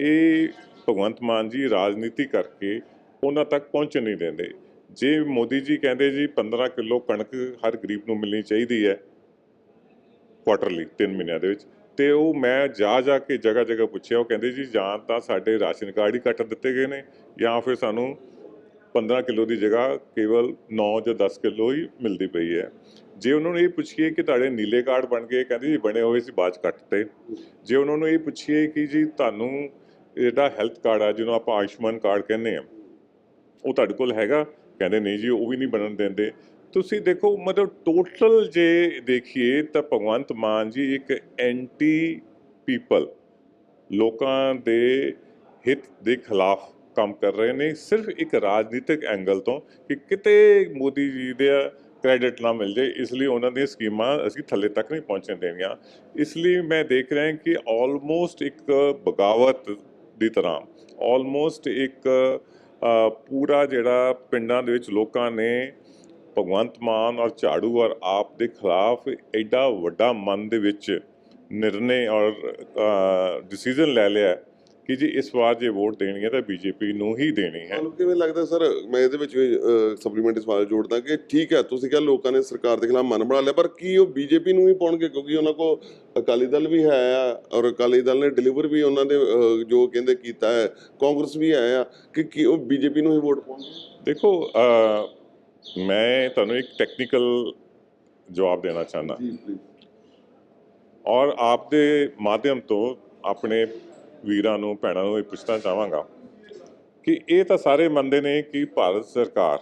ਇਹ ਭਗਵੰਤ ਮਾਨ ਜੀ ਰਾਜਨੀਤੀ ਕਰਕੇ ਉਹਨਾਂ ਤੱਕ ਪਹੁੰਚ ਨਹੀਂ ਦਿੰਦੇ। ਜੇ ਮੋਦੀ ਜੀ ਕਹਿੰਦੇ ਜੀ 15 ਕਿਲੋ ਕਣਕ ਹਰ ਗਰੀਬ ਨੂੰ ਮਿਲਣੀ ਚਾਹੀਦੀ ਹੈ ਕੁਆਟਰਲੀ 3 ਮਹੀਨਿਆਂ ਦੇ ਵਿੱਚ ਤੇ ਉਹ ਮੈਂ ਜਾ ਜਾ ਕੇ ਜਗ੍ਹਾ ਜਗ੍ਹਾ ਪੁੱਛਿਆ, ਉਹ ਕਹਿੰਦੇ ਜੀ ਜਾਂ ਤਾਂ ਸਾਡੇ ਰਾਸ਼ਨ ਕਾਰਡ ਹੀ ਕੱਟ ਦਿੱਤੇ ਗਏ ਨੇ ਜਾਂ ਫਿਰ ਸਾਨੂੰ 15 ਕਿਲੋ ਦੀ ਜਗ੍ਹਾ ਕੇਵਲ 9 ਜਾਂ 10 ਕਿਲੋ ਹੀ ਮਿਲਦੀ ਪਈ ਹੈ। ਜੇ ਉਹਨਾਂ ਨੂੰ ਇਹ ਪੁੱਛੀਏ ਕਿ ਤੁਹਾਡੇ ਨੀਲੇ ਕਾਰਡ ਬਣ ਗਏ, ਕਹਿੰਦੇ ਜੀ ਬਣੇ ਹੋਏ ਸੀ, ਬਾਅਦ 'ਚ ਕੱਟਤੇ ਜੇ ਉਹਨਾਂ ਨੂੰ ਇਹ ਪੁੱਛੀਏ ਕਿ ਜੀ ਤੁਹਾਨੂੰ ਜਿਹੜਾ ਹੈਲਥ ਕਾਰਡ ਆ, ਜਿਹਨੂੰ ਆਪਾਂ ਆਯੁਸ਼ਮਾਨ ਕਾਰਡ ਕਹਿੰਦੇ ਆ, ਉਹ ਤੁਹਾਡੇ ਕੋਲ ਹੈਗਾ? ਕਹਿੰਦੇ ਨਹੀਂ ਜੀ, ਉਹ ਵੀ ਨਹੀਂ ਬਣਨ ਦਿੰਦੇ। ਤੁਸੀਂ ਦੇਖੋ, ਮਤਲਬ ਟੋਟਲ ਜੇ ਦੇਖੀਏ ਤਾਂ ਭਗਵੰਤ ਮਾਨ ਜੀ ਇੱਕ ਐਂਟੀ ਪੀਪਲ ਲੋਕਾਂ ਦੇ ਹਿੱਤ ਦੇ ਖਿਲਾਫ ਕੰਮ ਕਰ ਰਹੇ ਨੇ, ਸਿਰਫ ਇੱਕ ਰਾਜਨੀਤਿਕ ਐਂਗਲ ਤੋਂ ਕਿ ਕਿਤੇ ਮੋਦੀ ਜੀ ਦੇ ਕ੍ਰੈਡਿਟ ਨਾ ਮਿਲ ਜਾਏ, ਇਸ ਲਈ ਉਹਨਾਂ ਦੀਆਂ ਸਕੀਮਾਂ ਅਸੀਂ ਥੱਲੇ ਤੱਕ ਨਹੀਂ ਪਹੁੰਚਣ ਦੇਣੀਆਂ। ਇਸ ਲਈ ਮੈਂ ਦੇਖ ਰਿਹਾ ਕਿ ਆਲਮੋਸਟ ਇੱਕ ਬਗਾਵਤ ਦੀ ਤਰ੍ਹਾਂ ਆਲਮੋਸਟ ਇੱਕ ਪੂਰਾ ਜਿਹੜਾ ਪਿੰਡਾਂ ਦੇ ਵਿੱਚ ਲੋਕਾਂ ਨੇ ਭਗਵੰਤ ਮਾਨ ਔਰ ਝਾੜੂ ਔਰ ਆਪ ਦੇ ਖਿਲਾਫ ਐਡਾ ਵੱਡਾ ਮਨ ਦੇ ਵਿੱਚ ਨਿਰਣੇ ਔਰ ਡਿਸੀਜਨ ਲੈ ਲਿਆ ਕਿ ਜੀ ਇਸ ਵਾਰ ਜੇ ਵੋਟ ਦੇਣੀ ਹੈ ਤਾਂ ਬੀਜੇਪੀ ਨੂੰ ਹੀ ਦੇਣੀ ਹੈ। ਤੁਹਾਨੂੰ ਕਿਵੇਂ ਲੱਗਦਾ ਸਰ? ਮੈਂ ਇਹਦੇ ਵਿੱਚ ਵੀ ਸਪਲੀਮੈਂਟਰੀ ਸਵਾਲ ਜੋੜਦਾ ਕਿ ਠੀਕ ਹੈ ਤੁਸੀਂ ਕਿਹਾ ਲੋਕਾਂ ਨੇ ਸਰਕਾਰ ਦੇ ਖਿਲਾਫ ਮਨ ਬਣਾ ਲਿਆ ਪਰ ਕੀ ਉਹ ਬੀਜੇਪੀ ਨੂੰ ਹੀ ਪਾਉਣਗੇ? ਕਿਉਂਕਿ ਉਹਨਾਂ ਕੋ ਅਕਾਲੀ ਦਲ ਵੀ ਹੈ ਆ ਔਰ ਅਕਾਲੀ ਦਲ ਨੇ ਡਿਲੀਵਰ ਵੀ ਉਹਨਾਂ ਦੇ ਜੋ ਕਹਿੰਦੇ ਕੀਤਾ ਹੈ ਕਾਂਗਰਸ ਵੀ ਹੈ ਆ ਕਿ ਕੀ ਉਹ ਬੀਜੇਪੀ ਨੂੰ ਹੀ ਵੋਟ ਪਾਉਣਗੇ? ਦੇਖੋ ਮੈਂ ਤੁਹਾਨੂੰ ਇੱਕ ਟੈਕਨੀਕਲ ਜਵਾਬ ਦੇਣਾ ਪਲੀਜ਼ ਔਰ ਆਪ ਦੇ ਮਾਧਿਅਮ ਤੋਂ ਆਪਣੇ ਵੀਰਾਂ ਨੂੰ ਭੈਣਾਂ ਨੂੰ ਇਹ ਪੁੱਛਣਾ ਚਾਹਾਂਗਾ ਕਿ ਇਹ ਤਾਂ ਸਾਰੇ ਮੰਨਦੇ ਨੇ ਕਿ ਭਾਰਤ ਸਰਕਾਰ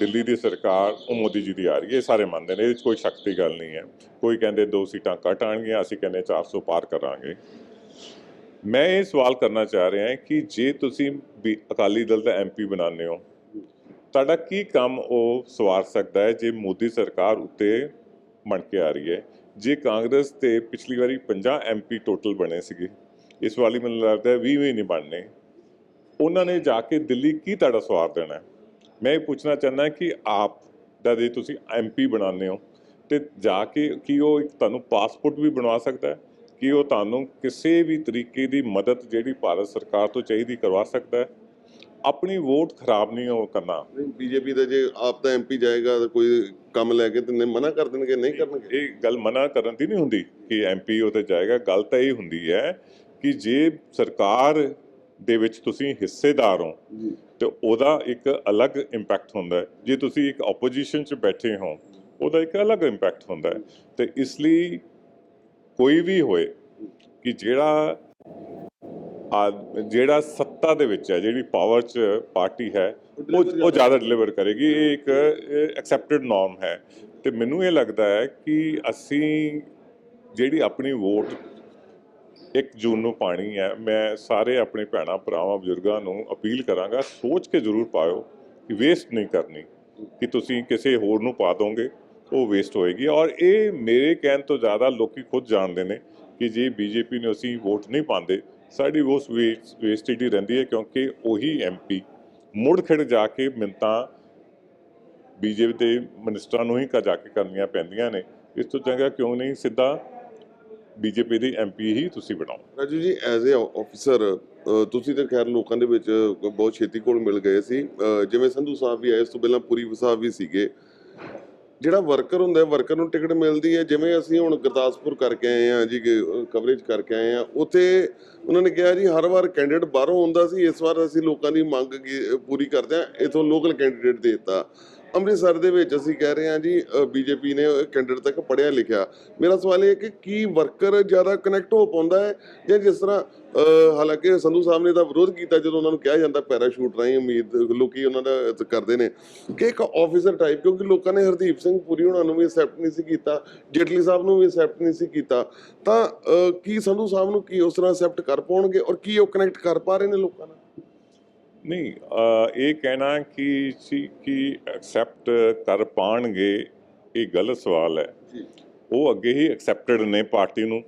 ਦਿੱਲੀ ਦੀ ਸਰਕਾਰ ਉਹ ਮੋਦੀ ਜੀ ਦੀ ਆ ਰਹੀ ਹੈ ਇਹ ਸਾਰੇ ਮੰਨਦੇ ਨੇ ਇਹਦੇ ਵਿੱਚ ਕੋਈ ਸ਼ੱਕ ਦੀ ਗੱਲ ਨਹੀਂ ਹੈ। ਕੋਈ ਕਹਿੰਦੇ ਦੋ ਸੀਟਾਂ ਘੱਟ ਆਣਗੀਆਂ ਅਸੀਂ ਕਹਿੰਦੇ 400 ਪਾਰ ਕਰਾਂਗੇ। ਮੈਂ ਇਹ ਸਵਾਲ ਕਰਨਾ ਚਾਹ ਰਿਹਾ ਹਾਂ ਕਿ ਜੇ ਤੁਸੀਂ ਅਕਾਲੀ ਦਲ ਦਾ ਐਮਪੀ ਬਣਾਉਂਦੇ ਹੋ ਤੁਹਾਡਾ ਕੀ ਕੰਮ ਉਹ ਸਵਾਰ ਸਕਦਾ ਹੈ ਜੇ ਮੋਦੀ ਸਰਕਾਰ ਉੱਤੇ ਬਣ ਕੇ ਆ ਰਹੀ ਹੈ? ਜੇ ਕਾਂਗਰਸ ਤੇ ਪਿਛਲੀ ਵਾਰੀ 50 ਐਮਪੀ ਟੋਟਲ ਬਣੇ ਸੀਗੇ, ਇਸ ਵਾਲੀ ਮੈਨੂੰ ਲੱਗਦਾ ਹੈ 20 ਵੀ ਨਹੀਂ ਬਣਨੇ। ਉਹਨਾਂ ਨੇ ਜਾ ਕੇ ਦਿੱਲੀ ਕੀ ਤੁਹਾਡਾ ਸਵਾਰ ਦੇਣਾ ਮੈਂ ਇਹ ਪੁੱਛਣਾ ਚਾਹੁੰਦਾ ਕਿ ਆਪ ਦਾ ਜੇ ਤੁਸੀਂ ਐਮਪੀ ਬਣਾਉਂਦੇ ਹੋ, ਤੇ ਜਾ ਕੇ ਕੀ ਉਹ ਇੱਕ ਤੁਹਾਨੂੰ ਪਾਸਪੋਰਟ ਵੀ ਬਣਵਾ ਸਕਦਾ ਹੈ? ਕਿ ਉਹ ਤੁਹਾਨੂੰ ਕਿਸੇ ਵੀ ਤਰੀਕੇ ਦੀ ਮਦਦ ਜਿਹੜੀ ਭਾਰਤ ਸਰਕਾਰ ਤੋਂ ਚਾਹੀਦੀ ਕਰਵਾ ਸਕਦਾ ਹੈ? ਆਪਣੀ ਵੋਟ ਖਰਾਬ ਨਹੀਂ ਉਹ ਕਰਨਾ। ਬੀਜੇਪੀ ਦਾ ਜੇ ਆਪ ਦਾ ਐਮਪੀ ਜਾਏਗਾ ਤਾਂ ਕੋਈ ਕੰਮ ਲੈ ਕੇ ਤੇ ਮਨਾ ਕਰ ਦੇਣਗੇ ਨਹੀਂ ਕਰਨਗੇ? ਇਹ ਗੱਲ ਮਨਾ ਕਰਨ ਦੀ ਨਹੀਂ ਹੁੰਦੀ ਕਿ ਐਮਪੀ ਉਹ ਤੇ ਜਾਏਗਾ। ਗੱਲ ਤਾਂ ਇਹ ਹੁੰਦੀ ਹੈ ਕਿ ਜੇ ਸਰਕਾਰ ਦੇ ਵਿੱਚ ਤੁਸੀਂ ਹਿੱਸੇਦਾਰ ਹੋ ਤੇ ਉਹਦਾ ਇੱਕ ਅਲੱਗ ਇੰਪੈਕਟ ਹੁੰਦਾ ਹੈ। ਜੇ ਤੁਸੀਂ ਇੱਕ ਆਪੋਜੀਸ਼ਨ 'ਚ ਬੈਠੇ ਹੋ ਉਹਦਾ ਇੱਕ ਅਲੱਗ ਇੰਪੈਕਟ ਹੁੰਦਾ ਹੈ। ਤੇ ਇਸ ਲਈ ਕੋਈ ਵੀ ਹੋਏ ਕਿ ਜਿਹੜਾ ਜਿਹੜਾ ਸੱਤਾ ਦੇ ਵਿੱਚ ਹੈ ਜਿਹੜੀ ਪਾਵਰ 'ਚ ਪਾਰਟੀ ਹੈ ਉਹ ਉਹ ਜ਼ਿਆਦਾ ਡਿਲੀਵਰ ਕਰੇਗੀ ਇਹ ਇੱਕ ਐਕਸੈਪਟਡ ਨਾਰਮ ਹੈ। ਤੇ ਮੈਨੂੰ ਇਹ ਲੱਗਦਾ ਹੈ ਕਿ ਅਸੀਂ ਜਿਹੜੀ ਆਪਣੀ ਵੋਟ 1 ਜੂਨ ਨੂੰ ਪਾਣੀ ਹੈ ਮੈਂ ਸਾਰੇ ਆਪਣੇ ਭੈਣਾਂ ਭਰਾਵਾਂ ਬਜ਼ੁਰਗਾਂ ਨੂੰ ਅਪੀਲ ਕਰਾਂਗਾ ਸੋਚ ਕੇ ਜ਼ਰੂਰ ਪਾਇਓ ਕਿ ਵੇਸਟ ਨਹੀਂ ਕਰਨੀ ਕਿ ਤੁਸੀਂ ਕਿਸੇ ਹੋਰ ਨੂੰ ਪਾ ਦੋਗੇ ਉਹ ਵੇਸਟ ਹੋਏਗੀ। ਔਰ ਇਹ ਮੇਰੇ ਕਹਿਣ ਤੋਂ ਜ਼ਿਆਦਾ ਲੋਕੀ ਖੁਦ ਜਾਣਦੇ ਨੇ ਕਿ ਜੇ ਬੀਜੇਪੀ ਨੂੰ ਅਸੀਂ ਵੋਟ ਨਹੀਂ ਪਾਉਂਦੇ ਸਾਡੀ ਵੋਟ ਵੇਸਟੇਜ ਹੀ ਰਹਿੰਦੀ ਹੈ, ਕਿਉਂਕਿ ਉਹੀ ਐਮਪੀ ਮੁੜ ਖਿੜ ਜਾ ਕੇ ਮਿੰਤਾਂ ਬੀਜੇਪੀ ਦੇ ਮਿਨਿਸਟਰਾਂ ਨੂੰ ਹੀ ਕਾ ਜਾ ਕੇ ਕਰਨੀਆਂ ਪੈਂਦੀਆਂ ਨੇ। ਇਸ ਤੋਂ ਚੰਗਾ ਕਿਉਂ ਨਹੀਂ? ਸਿੱਧਾ ਬੀਜੇਪੀ ਦੀ ਐਮਪੀ ਹੀ ਤੁਸੀਂ ਬਣਾਓ। ਰਾਜੂ ਜੀ ਐਜ਼ ਅ ਆਫੀਸਰ ਤੁਸੀਂ ਤਾਂ ਖੈਰ ਲੋਕਾਂ ਦੇ ਵਿੱਚ ਬਹੁਤ ਛੇਤੀ ਕੋਲ ਮਿਲ ਗਏ ਸੀ। ਜਿਵੇਂ ਸੰਧੂ ਸਾਹਿਬ ਵੀ ਆਏ ਇਸ ਤੋਂ ਪਹਿਲਾਂ ਪੁਰੀ ਸਾਹਿਬ ਵੀ ਸੀਗੇ। ਜਿਹੜਾ ਵਰਕਰ ਹੁੰਦਾ ਵਰਕਰ ਨੂੰ ਟਿਕਟ ਮਿਲਦੀ ਹੈ, ਜਿਵੇਂ ਅਸੀਂ ਹੁਣ ਗੁਰਦਾਸਪੁਰ ਕਰਕੇ ਆਏ ਆ ਜੀ ਕਵਰੇਜ ਕਰਕੇ ਆਏ ਆ ਉੱਥੇ ਉਹਨਾਂ ਨੇ ਕਿਹਾ ਜੀ, ਹਰ ਵਾਰ ਕੈਂਡੀਡੇਟ ਬਾਹਰੋਂ ਆਉਂਦਾ ਸੀ, ਇਸ ਵਾਰ ਅਸੀਂ ਲੋਕਾਂ ਦੀ ਮੰਗ ਕੀ- ਪੂਰੀ ਕਰਦੇ ਆ ਇਥੋਂ ਲੋਕਲ ਕੈਂਡੀਡੇਟ ਦੇ ਦਿੱਤਾ। ਅੰਮ੍ਰਿਤਸਰ ਦੇ ਵਿੱਚ ਅਸੀਂ ਕਹਿ ਰਹੇ ਹਾਂ ਜੀ ਬੀਜੇਪੀ ਨੇ ਕੈਂਡੀਡੇਟ ਤੱਕ ਪੜਿਆ ਲਿਖਿਆ। ਮੇਰਾ ਸਵਾਲ ਇਹ ਹੈ ਕਿ ਕੀ ਵਰਕਰ ਜ਼ਿਆਦਾ ਕਨੈਕਟ ਹੋ ਪਾਉਂਦਾ ਹੈ ਜਾਂ ਜਿਸ ਤਰ੍ਹਾਂ ਹਾਲਾਂਕਿ ਸੰਧੂ ਸਾਹਿਬ ਨੇ ਤਾਂ ਵਿਰੋਧ ਕੀਤਾ ਜਦੋਂ ਉਹਨਾਂ ਨੂੰ ਕਿਹਾ ਜਾਂਦਾ ਪੈਰਾਸ਼ੂਟ ਰਾਹੀਂ ਉਮੀਦ, ਲੋਕੀ ਉਹਨਾਂ ਦਾ ਕਰਦੇ ਨੇ। ਕਿ ਇੱਕ ਆਫੀਸਰ ਟਾਈਪ ਕਿਉਂਕਿ ਲੋਕਾਂ ਨੇ ਹਰਦੀਪ ਸਿੰਘ ਪੁਰੀ ਉਹਨਾਂ ਨੂੰ ਵੀ ਐਕਸੈਪਟ ਨਹੀਂ ਸੀ ਕੀਤਾ, ਜੇਟਲੀ ਸਾਹਿਬ ਨੂੰ ਵੀ ਐਕਸੈਪਟ ਨਹੀਂ ਸੀ ਕੀਤਾ, ਤਾਂ ਕੀ ਸੰਧੂ ਸਾਹਿਬ ਨੂੰ ਕੀ ਉਸ ਤਰ੍ਹਾਂ ਐਕਸੈਪਟ ਕਰ ਪਾਉਣਗੇ ਔਰ ਕੀ ਉਹ ਕਨੈਕਟ ਕਰ ਪਾ ਰਹੇ ਨੇ ਲੋਕਾਂ ਨਾਲ? ਨਹੀਂ ਇਹ ਕਹਿਣਾ ਕਿ ਸੀ ਕਿ ਐਕਸੈਪਟ ਕਰ ਪਾਣਗੇ ਇਹ ਗਲਤ ਸਵਾਲ ਹੈ। ਉਹ ਅੱਗੇ ਹੀ ਐਕਸੈਪਟਡ ਨੇ ਪਾਰਟੀ ਨੂੰ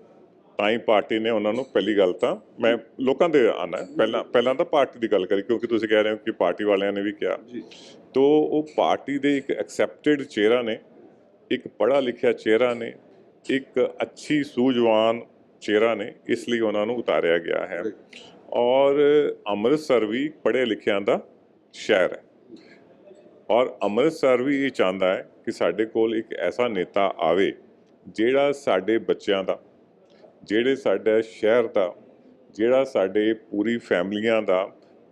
ਤਾਂ ਹੀ ਪਾਰਟੀ ਨੇ ਉਹਨਾਂ ਨੂੰ ਪਹਿਲੀ ਗੱਲ ਤਾਂ ਮੈਂ ਲੋਕਾਂ ਦੇ ਆਣਾ ਪਹਿਲਾਂ ਪਹਿਲਾਂ ਤਾਂ ਪਾਰਟੀ ਦੀ ਗੱਲ ਕਰੀ ਕਿਉਂਕਿ ਤੁਸੀਂ ਕਹਿ ਰਹੇ ਹੋ ਕਿ ਪਾਰਟੀ ਵਾਲਿਆਂ ਨੇ ਵੀ ਕਿਹਾ। ਤੋ ਉਹ ਪਾਰਟੀ ਦੇ ਇੱਕ ਐਕਸੈਪਟਡ ਚਿਹਰਾ ਨੇ ਇੱਕ ਪੜ੍ਹਾ ਲਿਖਿਆ ਚਿਹਰਾ ਨੇ ਇੱਕ ਅੱਛੀ ਸੂਝਵਾਨ ਚਿਹਰਾ ਨੇ ਇਸ ਲਈ ਉਹਨਾਂ ਨੂੰ ਉਤਾਰਿਆ ਗਿਆ ਹੈ। ਔਰ ਅੰਮ੍ਰਿਤਸਰ ਵੀ ਪੜ੍ਹੇ ਲਿਖਿਆਂ ਦਾ ਸ਼ਹਿਰ ਹੈ। ਔਰ ਅੰਮ੍ਰਿਤਸਰ ਵੀ ਇਹ ਚਾਹੁੰਦਾ ਹੈ ਕਿ ਸਾਡੇ ਕੋਲ ਇੱਕ ਐਸਾ ਨੇਤਾ ਆਵੇ ਜਿਹੜਾ ਸਾਡੇ ਬੱਚਿਆਂ ਦਾ, ਜਿਹੜੇ ਸਾਡੇ ਸ਼ਹਿਰ ਦਾ, ਜਿਹੜਾ ਸਾਡੇ ਪੂਰੀ ਫੈਮਲੀਆਂ ਦਾ